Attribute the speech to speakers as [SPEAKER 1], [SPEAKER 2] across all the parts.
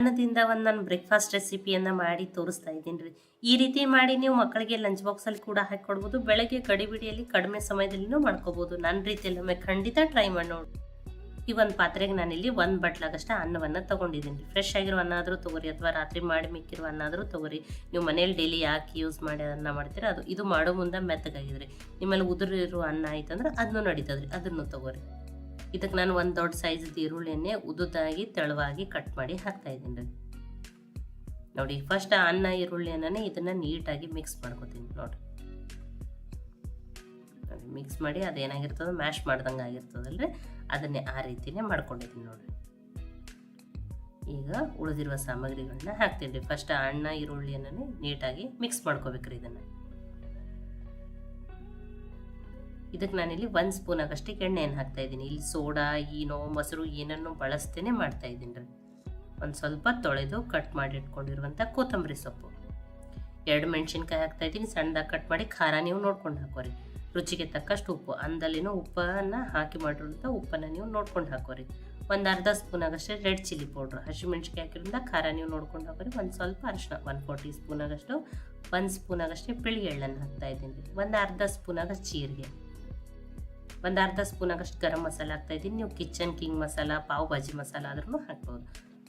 [SPEAKER 1] ಅನ್ನದಿಂದ ಒಂದು ನಾನು ಬ್ರೇಕ್ಫಾಸ್ಟ್ ರೆಸಿಪಿಯನ್ನು ಮಾಡಿ ತೋರಿಸ್ತಾ ಇದ್ದೀನಿ ರೀ. ಈ ರೀತಿ ಮಾಡಿ ನೀವು ಮಕ್ಕಳಿಗೆ ಲಂಚ್ ಬಾಕ್ಸಲ್ಲಿ ಕೂಡ ಹಾಕಿ ಬೆಳಗ್ಗೆ ಗಡಿಬಿಡಿಯಲ್ಲಿ ಕಡಿಮೆ ಸಮಯದಲ್ಲಿನೂ ಮಾಡ್ಕೋಬೋದು. ನನ್ನ ರೀತಿಯಲ್ಲಿ ಒಮ್ಮೆ ಖಂಡಿತ ಟ್ರೈ ಮಾಡಿ ನೋಡಿ. ಈ ಒಂದು ಪಾತ್ರೆಗೆ ನಾನಿಲ್ಲಿ ಒಂದು ಬಟ್ಲಾಗಷ್ಟು ಅನ್ನವನ್ನು ತೊಗೊಂಡಿದ್ದೀನಿ ಫ್ರೆಶ್ ಆಗಿರೋ ಅನ್ನ ಆದರೂ ತೊಗೊರಿ ಅಥವಾ ರಾತ್ರಿ ಮಾಡಿ ಮಿಕ್ಕಿರೋ ಅನ್ನ ಆದರೂ ತೊಗೊರಿ. ನೀವು ಮನೇಲಿ ಡೈಲಿ ಯಾಕೆ ಯೂಸ್ ಮಾಡಿ ಅನ್ನ ಮಾಡ್ತೀರ? ಅದು, ಇದು ಮಾಡೋ ಮುಂದೆ ಮೆತ್ತಗಾಗಿದ್ರಿ ನಿಮ್ಮಲ್ಲಿ ಉದುರಿರೋ ಅನ್ನ ಆಯ್ತಂದ್ರೆ ಅದನ್ನು ನಡೀತದ್ರಿ ಅದನ್ನು ತೊಗೊರಿ. ಇದಕ್ಕೆ ನಾನು ಒಂದು ದೊಡ್ಡ ಸೈಜ್ ಈರುಳ್ಳಿಯನ್ನೇ ಉದುದಾಗಿ ತೆಳುವಾಗಿ ಕಟ್ ಮಾಡಿ ಹಾಕ್ತಾ ಇದ್ದೀನಿ ರೀ. ನೋಡಿ ಫಸ್ಟ್ ಅನ್ನ ಈರುಳ್ಳಿಯನ್ನೇ ಇದನ್ನು ನೀಟಾಗಿ ಮಿಕ್ಸ್ ಮಾಡ್ಕೊತೀನಿ ನೋಡಿ ನೋಡಿ ಮಿಕ್ಸ್ ಮಾಡಿ ಅದೇನಾಗಿರ್ತದೆ ಮ್ಯಾಶ್ ಮಾಡ್ದಂಗೆ ಆಗಿರ್ತದಲ್ರಿ. ಅದನ್ನೇ ಆ ರೀತಿನೇ ಮಾಡ್ಕೊಂಡಿದ್ದೀನಿ ನೋಡಿ ಈಗ ಉಳಿದಿರುವ ಸಾಮಗ್ರಿಗಳನ್ನ ಹಾಕ್ತೀನಿ ರೀ. ಫಸ್ಟ್ ಅಣ್ಣ ಈರುಳ್ಳಿಯನ್ನು ನೀಟಾಗಿ ಮಿಕ್ಸ್ ಮಾಡ್ಕೋಬೇಕ್ರಿ ಇದನ್ನು. ಇದಕ್ಕೆ ನಾನಿಲ್ಲಿ ಒಂದು ಸ್ಪೂನ್ ಆಗಷ್ಟೇ ಎಣ್ಣೆಯನ್ನು ಹಾಕ್ತಾ ಇದ್ದೀನಿ. ಇಲ್ಲಿ ಸೋಡಾ, ಈನೋ, ಮೊಸರು ಏನನ್ನು ಬಳಸ್ತೇನೆ ಮಾಡ್ತಾ ಇದ್ದೀನಿ ರೀ. ಒಂದು ಸ್ವಲ್ಪ ತೊಳೆದು ಕಟ್ ಮಾಡಿ ಇಟ್ಕೊಂಡಿರುವಂಥ ಕೊತ್ತಂಬರಿ ಸೊಪ್ಪು. ಎರಡು ಮೆಣಸಿನ್ಕಾಯಿ ಹಾಕ್ತಾ ಇದ್ದೀನಿ. ಸಣ್ಣದಾಗಿ ಕಟ್ ಮಾಡಿ ಖಾರ ನೀವು ನೋಡ್ಕೊಂಡು ಹಾಕೋರಿ. ರುಚಿಗೆ ತಕ್ಕಷ್ಟು ಉಪ್ಪು. ಅಂದಲ್ಲಿನೂ ಉಪ್ಪನ್ನು ಹಾಕಿ ಮಾಡಿರುವಂಥ ಉಪ್ಪನ್ನು ನೀವು ನೋಡ್ಕೊಂಡು ಹಾಕೋರಿ. ಒಂದು ಅರ್ಧ ಸ್ಪೂನ್ ಆಗಷ್ಟೇ ರೆಡ್ ಚಿಲ್ಲಿ ಪೌಡ್ರ್. ಹಸಿಮೆಣ್ಸಿಕಾಯಿ ಹಾಕಿರೋದ್ರಿಂದ ಖಾರ ನೀವು ನೋಡ್ಕೊಂಡು ಹಾಕೋರಿ. ಒಂದು ಸ್ವಲ್ಪ ಅರಿಶಿನ ಒನ್ ಫೋರ್ ಟೀ ಸ್ಪೂನ್ ಆಗಷ್ಟು, ಒಂದು ಸ್ಪೂನ್ ಆಗಷ್ಟೇ ಬಿಳಿ ಎಳ್ಳನ್ನು ಹಾಕ್ತಾ ಇದ್ದೀನಿ ಒಂದು ಅರ್ಧ ಸ್ಪೂನ್ ಆಗಷ್ಟು ಜೀರಿಗೆ. ಒಂದು ಅರ್ಧ ಸ್ಪೂನ್ ಆಗಷ್ಟು ಗರಂ ಮಸಾಲೆ ಹಾಕ್ತಾಯಿದ್ದೀನಿ ನೀವು ಕಿಚನ್ ಕಿಂಗ್ ಮಸಾಲ, ಪಾವ್ ಭಾಜಿ ಮಸಾಲ ಆದ್ರೂ ಹಾಕ್ಬೋದು.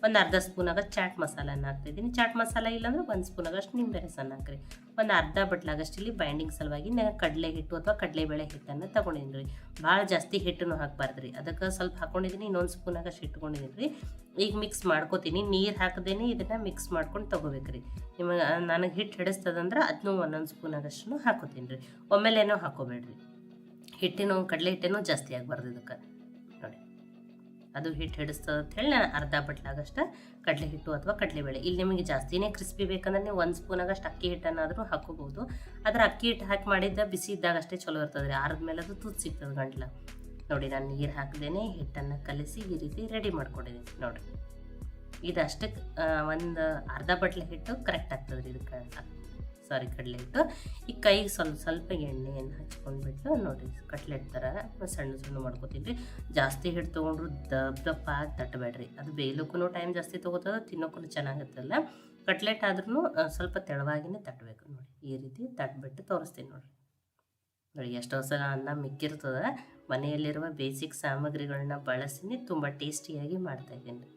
[SPEAKER 1] ಒಂದು ಅರ್ಧ ಸ್ಪೂನ್ ಆಗಷ್ಟು ಚಾಟ್ ಮಸಾಲನ ಹಾಕ್ತಾಯಿದ್ದೀನಿ ಚಾಟ್ ಮಸಾಲ ಇಲ್ಲಾಂದ್ರೆ ಒಂದು ಸ್ಪೂನ್ ಆಗಷ್ಟು ನಿಂಬೆ ರಸನ ಹಾಕ್ರಿ. ಒಂದು ಅರ್ಧ ಬಟ್ಲಾಗಷ್ಟು ಇಲ್ಲಿ ಬೈಂಡಿಂಗ್ ಸಲುವಾಗಿ ನಾನು ಕಡಲೆ ಹಿಟ್ಟು ಅಥವಾ ಕಡಲೆಬೇಳೆ ಹಿಟ್ಟನ್ನು ತೊಗೊಂಡಿದ್ದೀನಿ ರೀ. ಭಾಳ ಜಾಸ್ತಿ ಹಿಟ್ಟನ್ನು ಹಾಕ್ಬಾರ್ದು ರೀ ಅದಕ್ಕೆ ಸ್ವಲ್ಪ ಹಾಕೊಂಡಿದ್ದೀನಿ, ಇನ್ನೊಂದು ಸ್ಪೂನ್ ಆಗಷ್ಟು ಇಟ್ಕೊಂಡಿದ್ದೀನಿ ರೀ. ಈಗ ಮಿಕ್ಸ್ ಮಾಡ್ಕೋತೀನಿ. ನೀರು ಹಾಕದೇನೆ ಇದನ್ನು ಮಿಕ್ಸ್ ಮಾಡ್ಕೊಂಡು ತೊಗೋಬೇಕ್ರಿ. ನಿಮಗೆ, ನನಗೆ ಹಿಟ್ಟು ಹಿಡಿಸ್ತದಂದ್ರೆ ಅದನ್ನೂ ಒಂದೊಂದು ಸ್ಪೂನ್ ಆಗಷ್ಟು ಹಾಕೋತೀನಿ ರೀ. ಒಮ್ಮೆಲೇನೋ ಹಾಕೋಬೇಡ್ರಿ. ಹಿಟ್ಟಿನೂ ಕಡಲೆ ಹಿಟ್ಟಿನ ಜಾಸ್ತಿ ಆಗಬಾರ್ದು ಇದಕ್ಕೆ. ನೋಡಿ. ಅದು ಹಿಟ್ಟು ಹಿಡಿಸ್ತದೆ ಅಂತ ಹೇಳಿ ನಾನು ಅರ್ಧ ಬಟ್ಲಾಗಷ್ಟು ಕಡಲೆ ಹಿಟ್ಟು ಅಥವಾ ಕಡಲೆಬೇಳೆ ಇಲ್ಲಿ ನಿಮಗೆ ಜಾಸ್ತಿನೇ ಕ್ರಿಸ್ಪಿ ಬೇಕಂದ್ರೆ ನೀವು ಒಂದು ಸ್ಪೂನ್ ಆಗಷ್ಟು ಅಕ್ಕಿ ಹಿಟ್ಟನ್ನಾದರೂ ಹಾಕೋಬೋದು ಆದರೆ ಅಕ್ಕಿ ಹಿಟ್ಟು ಹಾಕಿ ಮಾಡಿದ್ದ ಬಿಸಿ ಇದ್ದಾಗ ಅಷ್ಟೇ ಚಲೋ ಇರ್ತದೆ ರೀ. ಆರದ ಮೇಲೆ ಅದು ತುತ್ತು ಸಿಗ್ತದೆ ಗಂಟ್ಲ. ನೋಡಿ, ನಾನು ನೀರು ಹಾಕದೇನೆ ಹಿಟ್ಟನ್ನು ಕಲಿಸಿ ಈ ರೀತಿ ರೆಡಿ ಮಾಡ್ಕೊಂಡಿದ್ದೀನಿ. ನೋಡಿರಿ. ಇದಷ್ಟಕ್ಕೆ ಒಂದು ಅರ್ಧ ಬಟ್ಲೆ ಹಿಟ್ಟು ಕರೆಕ್ಟ್ ಆಗ್ತದೆ ರೀ ಇದಕ್ಕೆ ಸಾರಿ ಕಡಲೆ ಹಿಟ್ಟು. ಈ ಕೈಗೆ ಸ್ವಲ್ಪ ಸ್ವಲ್ಪ ಎಣ್ಣೆಯನ್ನು ಹಚ್ಕೊಂಡ್ಬಿಟ್ಟು ನೋಡಿ, ಕಟ್ಲೆಟ್ ಥರ ಸಣ್ಣ ಸಣ್ಣ ಮಾಡ್ಕೋತಿದ್ವಿ ಜಾಸ್ತಿ ಹಿಟ್ಟು ತೊಗೊಂಡ್ರು ದಪ್ಪ ದಪ್ಪ ಆಗಿ ತಟ್ಟಬೇಡ್ರಿ. ಅದು ಬೇಯಲಕ್ಕೂ ಟೈಮ್ ಜಾಸ್ತಿ ತೊಗೋತದ ತಿನ್ನೋಕ್ಕೂ ಚೆನ್ನಾಗಿರ್ತಲ್ಲ ಕಟ್ಲೆಟ್ ಆದ್ರೂ ಸ್ವಲ್ಪ ತೆಳವಾಗಿನೇ ತಟ್ಟಬೇಕು ನೋಡಿ. ಈ ರೀತಿ ತಟ್ಬಿಟ್ಟು ತೋರಿಸ್ತೀನಿ ನೋಡಿ. ನೋಡಿ, ಎಷ್ಟೋ ಸಲ ಅನ್ನ ಮಿಕ್ಕಿರ್ತದೆ. ಮನೆಯಲ್ಲಿರುವ ಬೇಸಿಕ್ ಸಾಮಗ್ರಿಗಳನ್ನ ಬಳಸಿನಿ ತುಂಬ ಟೇಸ್ಟಿಯಾಗಿ ಮಾಡ್ತಾಯಿದ್ದೀನಿ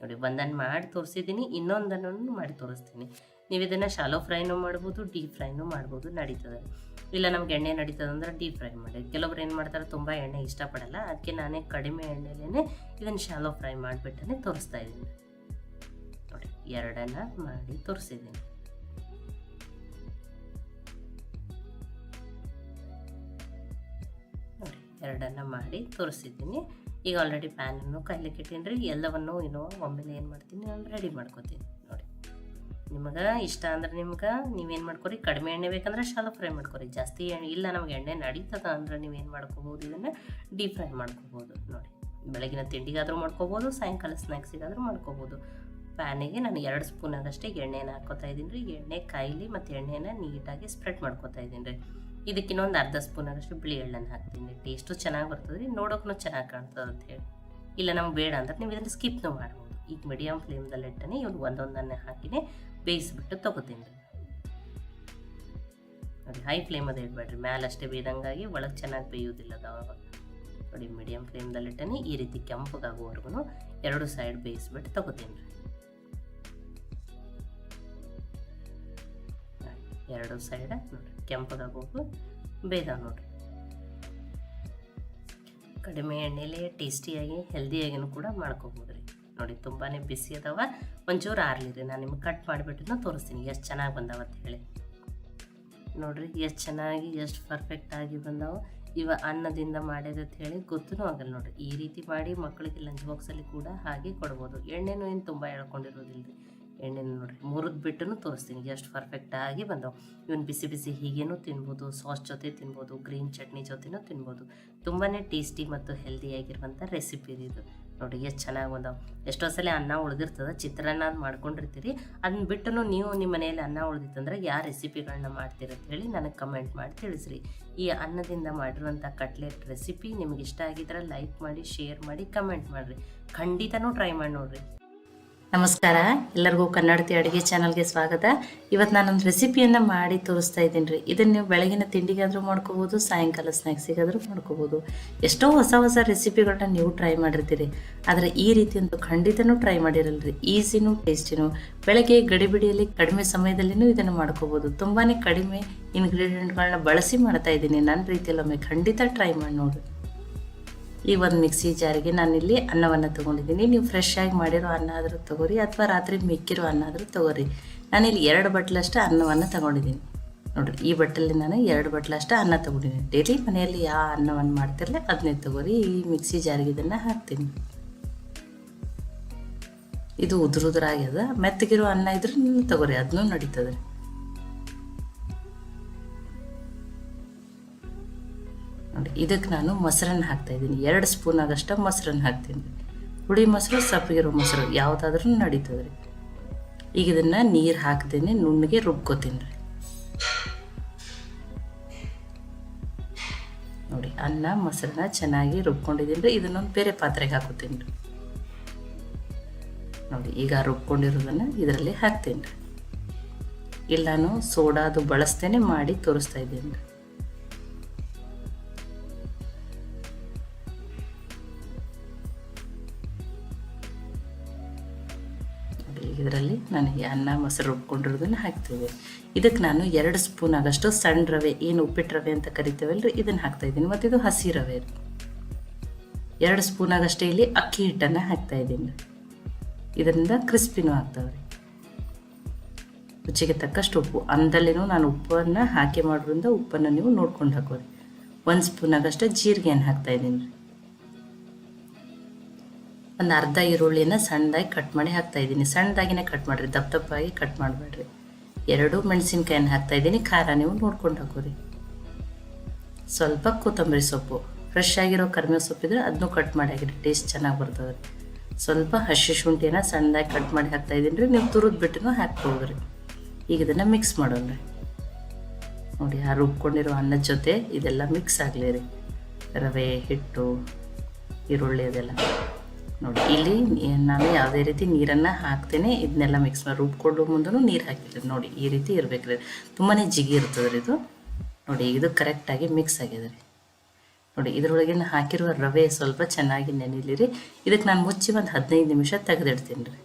[SPEAKER 1] ನೋಡಿ ಒಂದನ್ನು ಮಾಡಿ ತೋರಿಸಿದ್ದೀನಿ, ಇನ್ನೊಂದನ್ನು ಮಾಡಿ ತೋರಿಸ್ತೀನಿ. ನೀವು ಇದನ್ನು ಶಾಲೋ ಫ್ರೈನೂ ಮಾಡ್ಬೋದು ಡೀಪ್ ಫ್ರೈನೂ ಮಾಡ್ಬೋದು, ನಡೀತದೆ. ಇಲ್ಲ ನಮ್ಗೆ ಎಣ್ಣೆ ನಡೀತದೆ ಅಂದ್ರೆ ಡೀಪ್ ಫ್ರೈ ಮಾಡಿ. ಕೆಲವ್ರು ಏನು ಮಾಡ್ತಾರೆ, ತುಂಬ ಎಣ್ಣೆ ಇಷ್ಟಪಡಲ್ಲ. ಅದಕ್ಕೆ ನಾನೇ ಕಡಿಮೆ ಎಣ್ಣೆಲೇ ಇದನ್ನು ಶಾಲೋ ಫ್ರೈ ಮಾಡಿಬಿಟ್ಟೇ ತೋರಿಸ್ತಾ ಇದ್ದೀನಿ. ನೋಡಿ, ಎರಡನ್ನ ಮಾಡಿ ತೋರಿಸಿದ್ದೀನಿ. ನೋಡಿ, ಎರಡನ್ನ ಮಾಡಿ ತೋರಿಸಿದ್ದೀನಿ. ಈಗ ಆಲ್ರೆಡಿ ಪ್ಯಾನನ್ನು ಕಾಯ್ಲಿಕ್ಕೆ ಇಟ್ಟೀನಿ ಎಲ್ಲವನ್ನು ಏನೋ ಒಮ್ಮೆಲೆ ಏನು ಮಾಡ್ತೀನಿ, ನಾನು ರೆಡಿ ಮಾಡ್ಕೊತೀನಿ. ನಿಮಗೆ ಇಷ್ಟ ಅಂದ್ರೆ ನಿಮ್ಗೆ, ನೀವೇನು ಮಾಡ್ಕೊರಿ? ಕಡಿಮೆ ಎಣ್ಣೆ ಬೇಕಂದ್ರೆ ಶಾಲೋ ಫ್ರೈ ಮಾಡ್ಕೊರಿ. ಜಾಸ್ತಿ ಎಣ್ಣೆ ಇಲ್ಲ, ನಮ್ಗೆ ಎಣ್ಣೆ ನಡೀತದ ಅಂದ್ರೆ ನೀವೇನು ಮಾಡ್ಕೋಬೋದು? ಇದನ್ನು ಡೀಪ್ ಫ್ರೈ ಮಾಡ್ಕೋಬೋದು ನೋಡಿ. ಬೆಳಗಿನ ತಿಂಡಿಗಾದರೂ ಮಾಡ್ಕೋಬೋದು, ಸಾಯಂಕಾಲ ಸ್ನ್ಯಾಕ್ಸಿಗಾದರೂ ಮಾಡ್ಕೋಬೋದು. ಪ್ಯಾನಿಗೆ ನಾನು ಎರಡು ಸ್ಪೂನ್ ಆಗಷ್ಟೇ ಎಣ್ಣೆನ ಹಾಕೋತಾ ಇದ್ದೀನಿ ರೀ. ಎಣ್ಣೆ ಕಾಯಿಲಿ ಮತ್ತು ಎಣ್ಣೆನ ನೀಟಾಗಿ ಸ್ಪ್ರೆಡ್ ಮಾಡ್ಕೋತಾ ಇದ್ದೀನಿ ರೀ. ಇದಕ್ಕೆ ಇನ್ನೊಂದು ಅರ್ಧ ಸ್ಪೂನ್ ಆಗಷ್ಟು ಬಿಳಿ ಎಳ್ಳನ್ನು ಹಾಕ್ತೀನಿ ಟೇಸ್ಟು ಚೆನ್ನಾಗಿ ಬರ್ತದೆ ರೀ. ನೋಡೋಕ್ಕೂ ಚೆನ್ನಾಗಿ ಕಾಣ್ತದೆ ಅಂತ ಹೇಳಿ. ಇಲ್ಲ, ನಮ್ಗೆ ಬೇಡ ಅಂದ್ರೆ ನೀವು ಇದನ್ನು ಸ್ಕಿಪ್ನೂ ಮಾಡ್ಬೋದು. ಈಗ ಮೀಡಿಯಮ್ ಫ್ಲೇಮ್ದಲ್ಲಿ ಇಟ್ಟನೆ ಇವ್ರು ಒಂದೊಂದನ್ನೇ ಹಾಕಿನೇ. ಬೇಯಿಸ್ಬಿಟ್ಟು ತೊಗೋತೀನಿ. ಅದು ಹೈ ಫ್ಲೇಮಲ್ಲಿ ಇಡಬೇಡ್ರಿ ಮ್ಯಾಲೆ ಅಷ್ಟೇ ಬೇಯ್ದಂಗಾಗಿ ಒಳಗೆ ಚೆನ್ನಾಗಿ ಬೇಯೋದಿಲ್ಲ ಅವಾಗ. ನೋಡಿ ಮೀಡಿಯಮ್ ಫ್ಲೇಮ್ದಲ್ಲಿ ಇಟ್ಟನೆ ಈ ರೀತಿ ಕೆಂಪಗಾಗುವವರೆಗೂ ಎರಡು ಸೈಡ್ ಬೇಯಿಸ್ಬಿಟ್ಟು ತಗೋತೀನಿ. ರೀ ಎರಡು ಸೈಡ್ ನೋಡಿರಿ ಕೆಂಪಗಾಗೋಗು ಬೇಯ್ದ ನೋಡಿರಿ. ಕಡಿಮೆ ಎಣ್ಣೆಲಿ ಟೇಸ್ಟಿಯಾಗಿ ಹೆಲ್ದಿಯಾಗಿನೂ ಕೂಡ ಮಾಡ್ಕೋಬೋದು ರೀ. ನೋಡಿ ತುಂಬಾ ಬಿಸಿ ಅದಾವ. ಒಂಚೂರು ಆರ್ಲಿ ರೀ ನಾನು ನಿಮ್ಗೆ ಕಟ್ ಮಾಡಿಬಿಟ್ಟು ತೋರಿಸ್ತೀನಿ, ಎಷ್ಟು ಚೆನ್ನಾಗಿ ಬಂದಾವ ಅಂತ ಹೇಳಿ. ನೋಡಿರಿ, ಎಷ್ಟು ಚೆನ್ನಾಗಿ, ಎಷ್ಟು ಪರ್ಫೆಕ್ಟಾಗಿ ಬಂದಾವ. ಇವ ಅನ್ನದಿಂದ ಮಾಡಿದ ಅಂತ ಹೇಳಿ ಗೊತ್ತೂ ಆಗಲ್ಲ ನೋಡಿರಿ. ಈ ರೀತಿ ಮಾಡಿ ಮಕ್ಕಳಿಗೆ ಲಂಚ್ ಬಾಕ್ಸಲ್ಲಿ ಕೂಡ ಹಾಗೆ ಕೊಡ್ಬೋದು. ಎಣ್ಣೆನೂ ಏನು ತುಂಬ ಎಳ್ಕೊಂಡಿರೋದಿಲ್ಲ ರೀ ಎಣ್ಣೆನ ನೋಡಿರಿ, ಮುರಿದು ಬಿಟ್ಟು ತೋರಿಸ್ತೀನಿ, ಎಷ್ಟು ಪರ್ಫೆಕ್ಟಾಗಿ ಬಂದವು. ಇವನ್ ಬಿಸಿ ಬಿಸಿ ಹೀಗೇನೂ ತಿನ್ಬೋದು ಸಾಸ್ ಜೊತೆ ತಿನ್ಬೋದು ಗ್ರೀನ್ ಚಟ್ನಿ ಜೊತೆನೂ ತಿನ್ಬೋದು. ತುಂಬಾ ಟೇಸ್ಟಿ ಮತ್ತು ಹೆಲ್ದಿಯಾಗಿರುವಂಥ ರೆಸಿಪಿ ಇದು. ನೋಡಿ ಎಷ್ಟು ಚೆನ್ನಾಗಿ ಬಂದವು ಎಷ್ಟೋ ಸಲ ಅನ್ನ ಉಳಿದಿರ್ತದೆ, ಚಿತ್ರಾನ್ನ ಅದು ಮಾಡ್ಕೊಂಡಿರ್ತೀರಿ. ಅದನ್ನ ಬಿಟ್ಟು ನೀವು ನಿಮ್ಮ ಮನೆಯಲ್ಲಿ ಅನ್ನ ಉಳಿದಿತ್ತಂದ್ರೆ ಯಾವ ರೆಸಿಪಿಗಳನ್ನ ಮಾಡ್ತೀರಿ ಅಂತ ಹೇಳಿ ನನಗೆ ಕಮೆಂಟ್ ಮಾಡಿ ತಿಳಿಸ್ರಿ. ಈ ಅನ್ನದಿಂದ ಮಾಡಿರುವಂಥ ಕಟ್ಲೆಟ್ ರೆಸಿಪಿ ನಿಮ್ಗೆ ಇಷ್ಟ ಆಗಿದ್ರೆ ಲೈಕ್ ಮಾಡಿ, ಶೇರ್ ಮಾಡಿ, ಕಮೆಂಟ್ ಮಾಡಿರಿ. ಖಂಡಿತನೂ ಟ್ರೈ ಮಾಡಿ ನೋಡಿರಿ.
[SPEAKER 2] ನಮಸ್ಕಾರ. ಎಲ್ಲರಿಗೂ ಕನ್ನಡತಿ ಅಡುಗೆ ಚಾನಲ್ಗೆ ಸ್ವಾಗತ. ಇವತ್ತು ನಾನೊಂದು ರೆಸಿಪಿಯನ್ನು ಮಾಡಿ ತೋರಿಸ್ತಾ ಇದ್ದೀನಿ ರೀ. ಇದನ್ನು ನೀವು ಬೆಳಗಿನ ತಿಂಡಿಗಾದರೂ ಮಾಡ್ಕೋಬೋದು, ಸಾಯಂಕಾಲ ಸ್ನ್ಯಾಕ್ಸಿಗಾದರೂ ಮಾಡ್ಕೋಬೋದು. ಎಷ್ಟೋ ಹೊಸ ಹೊಸ ರೆಸಿಪಿಗಳನ್ನ ನೀವು ಟ್ರೈ ಮಾಡಿರ್ತೀರಿ. ಆದರೆ ಈ ರೀತಿ ಒಂದು ಖಂಡಿತನೂ ಟ್ರೈ ಮಾಡಿರಲ್ಲ ರೀ. ಈಸಿನೂ ಟೇಸ್ಟಿನೂ ಬೆಳಗ್ಗೆ ಗಡಿಬಿಡಿಯಲ್ಲಿ ಕಡಿಮೆ ಸಮಯದಲ್ಲಿನೂ ಇದನ್ನು ಮಾಡ್ಕೋಬೋದು. ತುಂಬಾ ಕಡಿಮೆ ಇನ್ಗ್ರೀಡಿಯೆಂಟ್ಗಳನ್ನ ಬಳಸಿ ಮಾಡ್ತಾ ಇದ್ದೀನಿ. ನನ್ನ ರೀತಿಯಲ್ಲಿ ಒಮ್ಮೆ ಖಂಡಿತ ಟ್ರೈ ಮಾಡಿ ನೋಡಿ ಈ ಒಂದು ಮಿಕ್ಸಿ ಜಾರಿಗೆ ನಾನಿಲ್ಲಿ ಅನ್ನವನ್ನು ತೊಗೊಂಡಿದ್ದೀನಿ. ನೀವು ಫ್ರೆಶ್ ಆಗಿ ಮಾಡಿರೋ ಅನ್ನ ಆದರೂ ತೊಗೋರಿ ಅಥವಾ ರಾತ್ರಿ ಮಿಕ್ಕಿರೋ ಅನ್ನ ಆದರೂ ತೊಗೋರಿ. ನಾನಿಲ್ಲಿ ಎರಡು ಬಟ್ಲಷ್ಟು ಅನ್ನವನ್ನು ತಗೊಂಡಿದ್ದೀನಿ. ನೋಡಿರಿ, ಈ ಬಟ್ಟಲಲ್ಲಿ ನಾನು ಎರಡು ಬಟ್ಲಷ್ಟು ಅನ್ನ ತೊಗೊಂಡಿದ್ದೀನಿ. ಡೈಲಿ ಮನೆಯಲ್ಲಿ ಯಾವ ಅನ್ನವನ್ನು ಮಾಡ್ತಿರಲ್ಲ ಅದನ್ನೇ ತೊಗೋರಿ, ಈ ಮಿಕ್ಸಿ ಜಾರಿಗೆ ಇದನ್ನು ಹಾಕ್ತೀನಿ. ಇದು ಉದುರುದ್ರಾಗ್ಯದ. ಮೆತ್ತಗಿರೋ ಅನ್ನ ಇದ್ರೆ ತೊಗೋರಿ ಅದನ್ನೂ ನಡೀತದೆ. ನೋಡಿ, ಇದಕ್ಕೆ ನಾನು ಮೊಸರನ್ನ ಹಾಕ್ತಾ ಇದ್ದೀನಿ. ಎರಡು ಸ್ಪೂನ್ ಆದಷ್ಟು ಮೊಸರನ್ನ ಹಾಕ್ತೀನಿ. ಹುಳಿ ಮೊಸರು ಸಪ್ಪಿಗಿರೋ ಮೊಸರು ಯಾವುದಾದ್ರೂ ನಡೀತದೆ ರೀ. ಈಗ ಇದನ್ನು ನೀರು ಹಾಕ್ತೀನಿ, ನುಣ್ಣಗೆ ರುಬ್ಕೋತೀನಿ ರೀ. ನೋಡಿ, ಅನ್ನ, ಮೊಸರನ್ನ ಚೆನ್ನಾಗಿ ರುಬ್ಕೊಂಡಿದ್ದೀನಿ ರೀ. ಇದನ್ನೊಂದು ಬೇರೆ ಪಾತ್ರೆಗೆ ಹಾಕೋತೀನಿ ರೀ. ನೋಡಿ, ಈಗ ರುಬ್ಕೊಂಡಿರೋದನ್ನು ಇದರಲ್ಲಿ ಹಾಕ್ತೀನಿ ರೀ. ಇಲ್ಲಾನು ಸೋಡಾದು ಬಳಸ್ತೇನೆ ಮಾಡಿ ತೋರಿಸ್ತಾ ಇದ್ದೀನಿ ರೀ. ಇದರಲ್ಲಿ ನನಗೆ ಅನ್ನ, ಮೊಸರು ರುಬ್ಕೊಂಡಿರೋದನ್ನು ಹಾಕ್ತೀವಿ ಇದಕ್ಕೆ ನಾನು ಎರಡು ಸ್ಪೂನ್ ಆಗಷ್ಟು ಸಣ್ಣ ರವೆ, ಏನು ಉಪ್ಪಿಟ್ಟು ರವೆ ಅಂತ ಕರಿತೇವಲ್ರಿ ಇದನ್ನು ಹಾಕ್ತಾ ಇದ್ದೀನಿ. ಮತ್ತು ಇದು ಹಸಿ ರವೆ. ರೀ ಎರಡು ಸ್ಪೂನ್ ಆಗಷ್ಟೇ ಇಲ್ಲಿ ಅಕ್ಕಿ ಹಿಟ್ಟನ್ನು ಹಾಕ್ತಾ ಇದ್ದೀನಿ. ಇದರಿಂದ ಕ್ರಿಸ್ಪಿನೂ ಆಗ್ತಾವೆ ರೀ ರುಚಿಗೆ ತಕ್ಕಷ್ಟು ಉಪ್ಪು. ಅಂದಲ್ಲಿನೂ ನಾನು ಉಪ್ಪನ್ನು ಹಾಕಿ ಮಾಡೋದ್ರಿಂದ ಉಪ್ಪನ್ನು ನೀವು ನೋಡ್ಕೊಂಡು ಹಾಕೋರಿ. ಒಂದು ಸ್ಪೂನ್ ಆಗಷ್ಟು ಜೀರಿಗೆಯನ್ನು ಹಾಕ್ತಾ ಇದ್ದೀನಿ. ರೀ ಒಂದು ಅರ್ಧ ಈರುಳ್ಳಿನ ಸಣ್ಣದಾಗಿ ಕಟ್ ಮಾಡಿ ಹಾಕ್ತಾ ಇದ್ದೀನಿ. ಸಣ್ಣದಾಗಿನೇ ಕಟ್ ಮಾಡಿರಿ. ದಪ್ಪ ದಪ್ಪಾಗಿ ಕಟ್ ಮಾಡಬೇಡ್ರಿ. ಎರಡು ಮೆಣಸಿನ್ಕಾಯಿನ ಹಾಕ್ತಾ ಇದ್ದೀನಿ. ಖಾರ ನೀವು ನೋಡ್ಕೊಂಡು ಹಾಕೋರಿ. ಸ್ವಲ್ಪ ಕೊತ್ತಂಬರಿ ಸೊಪ್ಪು. ಫ್ರೆಶ್ ಆಗಿರೋ ಕರ್ಮೆ ಸೊಪ್ಪು ಇದ್ರೆ ಅದನ್ನೂ ಕಟ್ ಮಾಡಿ ಹಾಕಿರಿ. ಟೇಸ್ಟ್ ಚೆನ್ನಾಗಿ ಬರ್ತದೆ ಸ್ವಲ್ಪ ಹಸಿ ಶುಂಠಿನ ಸಣ್ಣದಾಗಿ ಕಟ್ ಮಾಡಿ ಹಾಕ್ತಾ ಇದ್ದೀನಿ ರೀ ನೀವು ತುರಿದು ಬಿಟ್ಟು ಹಾಕ್ಬೋದ್ರಿ. ಈಗ ಇದನ್ನು ಮಿಕ್ಸ್ ಮಾಡೋಣ ರೀ ನೋಡಿ ಆ ರುಬ್ಕೊಂಡಿರೋ ಅನ್ನದ ಜೊತೆ ಇದೆಲ್ಲ ಮಿಕ್ಸ್ ಆಗಲಿ ರೀ. ರವೆ, ಹಿಟ್ಟು, ಈರುಳ್ಳಿ ಅದೆಲ್ಲ. ನೋಡಿ, ಇಲ್ಲಿ ನಾನು ಯಾವುದೇ ರೀತಿ ನೀರನ್ನು ಹಾಕ್ತೇನೆ. ಇದನ್ನೆಲ್ಲ ಮಿಕ್ಸ್ ಮಾಡಿ ರುಬ್ಕೊಳ್ಳೋ ಮುಂದೂ ನೀರು ಹಾಕಿರಿ ನೋಡಿ, ಈ ರೀತಿ ಇರಬೇಕು ರೀ. ತುಂಬಾ ಜಿಗಿ ಇರ್ತದೆ ಇದು. ನೋಡಿ, ಇದು ಕರೆಕ್ಟಾಗಿ ಮಿಕ್ಸ್ ಆಗಿದೆ ನೋಡಿ ಇದರೊಳಗಿನ ಹಾಕಿರುವ ರವೆ ಸ್ವಲ್ಪ ಚೆನ್ನಾಗಿ ನೆನಿಲಿ ರೀ. ಇದಕ್ಕೆ ನಾನು ಮುಚ್ಚಿ ಒಂದು ಹದಿನೈದು ನಿಮಿಷ ತೆಗೆದಿಡ್ತೀನಿ ರೀ.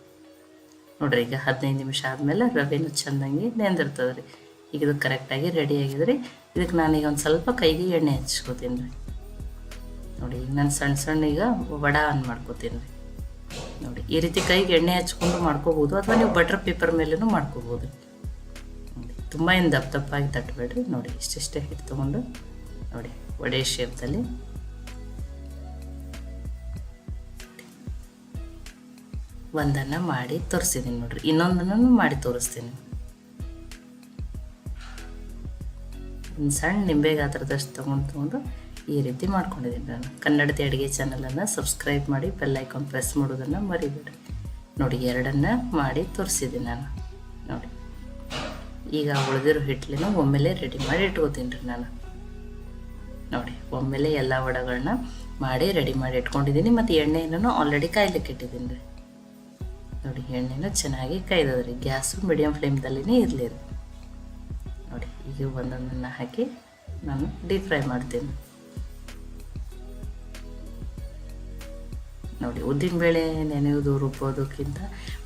[SPEAKER 2] ನೋಡ್ರಿ, ಈಗ ಹದಿನೈದು ನಿಮಿಷ ಆದಮೇಲೆ ರವೆನೂ ಚೆಂದಂಗೆ ನೆಂದಿರ್ತದೆ ರೀ ಈಗ ಇದು ಕರೆಕ್ಟಾಗಿ ರೆಡಿ ಆಗಿದೆ ರೀ. ಇದಕ್ಕೆ ನಾನೀಗ ಒಂದು ಸ್ವಲ್ಪ ಕೈಗೆ ಎಣ್ಣೆ ಹಚ್ಕೋತೀನಿ ರೀ. ನೋಡಿ ಈಗ ನಾನು ಸಣ್ಣ ಸಣ್ಣ ಈಗ ವಡ ಅನ್ ಮಾಡ್ಕೋತೀನಿ. ರೀ ನೋಡಿ, ಈ ರೀತಿ ಕೈಗೆ ಎಣ್ಣೆ ಹಚ್ಕೊಂಡು ಮಾಡ್ಕೋಬೋದು, ಅಥವಾ ನೀವು ಬಟರ್ ಪೇಪರ್ ಮೇಲೂ ಮಾಡ್ಕೋಬೋದು. ತುಂಬ ಏನು ದಪ್ಪ ದಪ್ಪಾಗಿ ತಟ್ಟಬೇಡ್ರಿ. ನೋಡಿ, ಇಷ್ಟಿಷ್ಟೇ ಹಿಟ್ಟು ತೊಗೊಂಡು ನೋಡಿ, ವಡೆ ಶೇಪ್ದಲ್ಲಿ ಒಂದನ್ನು ಮಾಡಿ ತೋರಿಸಿದ್ದೀನಿ ನೋಡ್ರಿ, ಇನ್ನೊಂದನ್ನು ಮಾಡಿ ತೋರಿಸ್ತೀನಿ. ಸಣ್ಣ ನಿಂಬೆ ಗಾತ್ರದಷ್ಟು ತೊಗೊಂಡು ತೊಗೊಂಡು ಈ ರೀತಿ ಮಾಡ್ಕೊಂಡಿದ್ದೀನಿ ನಾನು. ಕನ್ನಡದ ಅಡುಗೆ ಚಾನಲನ್ನು ಸಬ್ಸ್ಕ್ರೈಬ್ ಮಾಡಿ ಬೆಲ್ ಐಕಾನ್ ಪ್ರೆಸ್ ಮಾಡೋದನ್ನು ಮರಿಬೇಡಿ. ನೋಡಿ, ಎರಡನ್ನು ಮಾಡಿ ತೋರಿಸಿದ್ದೀನಿ ನಾನು. ನೋಡಿ, ಈಗ ಉಳಿದಿರೋ ಹಿಟ್ಲಿನ ಒಮ್ಮೆಲೆ ರೆಡಿ ಮಾಡಿ ಇಟ್ಕೋತೀನಿ ರೀ ನಾನು. ನೋಡಿ, ಒಮ್ಮೆಲೆ ಎಲ್ಲ ವಡಗಳನ್ನ ಮಾಡಿ ರೆಡಿ ಮಾಡಿ ಇಟ್ಕೊಂಡಿದ್ದೀನಿ. ಮತ್ತು ಎಣ್ಣೆಯನ್ನು ಆಲ್ರೆಡಿ ಕಾಯ್ಲಿಕ್ಕೆ ಇಟ್ಟಿದ್ದೀನಿ ರೀ. ನೋಡಿ, ಎಣ್ಣೆನೂ ಚೆನ್ನಾಗಿ ಕಾಯ್ದದ್ರಿ ಗ್ಯಾಸು ಮೀಡಿಯಮ್ ಫ್ಲೇಮ್ದಲ್ಲಿನೇ ಇರಲಿ ರೀ ನೋಡಿ, ಈಗ ಒಂದೊಂದನ್ನು ಹಾಕಿ ನಾನು ಡೀಪ್ ಫ್ರೈ ಮಾಡ್ತೀನಿ. ನೋಡಿ ಉದ್ದಿನಬೇಳೆ ನೆನೆಯೋದು, ರುಬ್ಬೋದಕ್ಕಿಂತ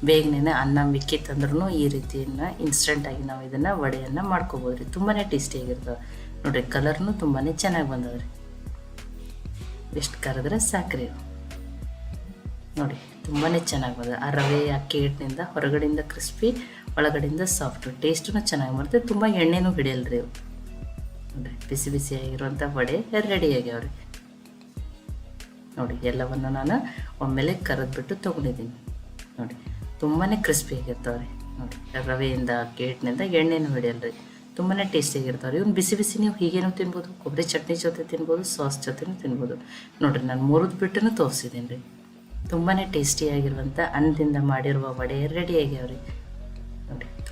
[SPEAKER 2] ಬೇಗನೆ ಅನ್ನ ಮಿಕ್ಕಿತ್ತಂದ್ರೂ ಈ ರೀತಿಯನ್ನು ಇನ್ಸ್ಟೆಂಟಾಗಿ ನಾವು ಇದನ್ನು ವಡೆಯನ್ನು ಮಾಡ್ಕೋಬೋದು ರೀ ತುಂಬಾ ಟೇಸ್ಟಿಯಾಗಿರ್ತವೆ ನೋಡಿರಿ ಕಲರ್ನು ತುಂಬಾ ಚೆನ್ನಾಗಿ ಬಂದದ್ರಿ. ಎಷ್ಟು ಕರೆದ್ರೆ ಸಾಕ್ರಿ ನೋಡಿ ತುಂಬಾ ಚೆನ್ನಾಗಿ ಬಂದ ಆ ರವೆ ಅಕ್ಕಿ ಹಿಟ್ಟಿನಿಂದ ಹೊರಗಡೆಯಿಂದ ಕ್ರಿಸ್ಪಿ ಒಳಗಡೆಯಿಂದ ಸಾಫ್ಟು ಟೇಸ್ಟೂ ಚೆನ್ನಾಗಿ ಬರುತ್ತೆ. ತುಂಬ ಎಣ್ಣೆನೂ ಹಿಡಿಯಲ್ರಿ ಇವು ನೋಡಿರಿ, ಬಿಸಿ ಬಿಸಿಯಾಗಿರುವಂಥ ವಡೆ ರೆಡಿ ಆಗ್ಯಾವ್ರಿ. ನೋಡಿ, ಎಲ್ಲವನ್ನು ನಾನು ಒಮ್ಮೆಲೆ ಕರೆದ್ಬಿಟ್ಟು ತೊಗೊಂಡಿದ್ದೀನಿ. ನೋಡಿ ತುಂಬಾ ಕ್ರಿಸ್ಪಿ ಆಗಿರ್ತಾವೆ ರೀ ನೋಡಿ, ರವೆಯಿಂದ ಕೇಟ್ನಿಂದ ಎಣ್ಣೆನೂ ಹಿಡಿಯಲ್ಲ ರೀ ತುಂಬಾ ಟೇಸ್ಟಿಯಾಗಿರ್ತಾವೆ ರೀ ಇವ್ನು ಬಿಸಿ ಬಿಸಿ ನೀವು ಹೀಗೇನೂ ತಿನ್ಬೋದು, ಕೊಬ್ಬರಿ ಚಟ್ನಿ ಜೊತೆ ತಿನ್ಬೋದು ಸಾಸ್ ಜೊತೆನೂ ತಿನ್ಬೋದು. ನೋಡಿರಿ, ನಾನು ಮುರಿದು ಬಿಟ್ಟು ತೋರಿಸಿದ್ದೀನಿ ರೀ ತುಂಬಾ ಟೇಸ್ಟಿಯಾಗಿರುವಂಥ ಅನ್ನದಿಂದ ಮಾಡಿರುವ ವಡೆ ರೆಡಿ ಆಗ್ಯಾವ್ರಿ ನೋಡಿ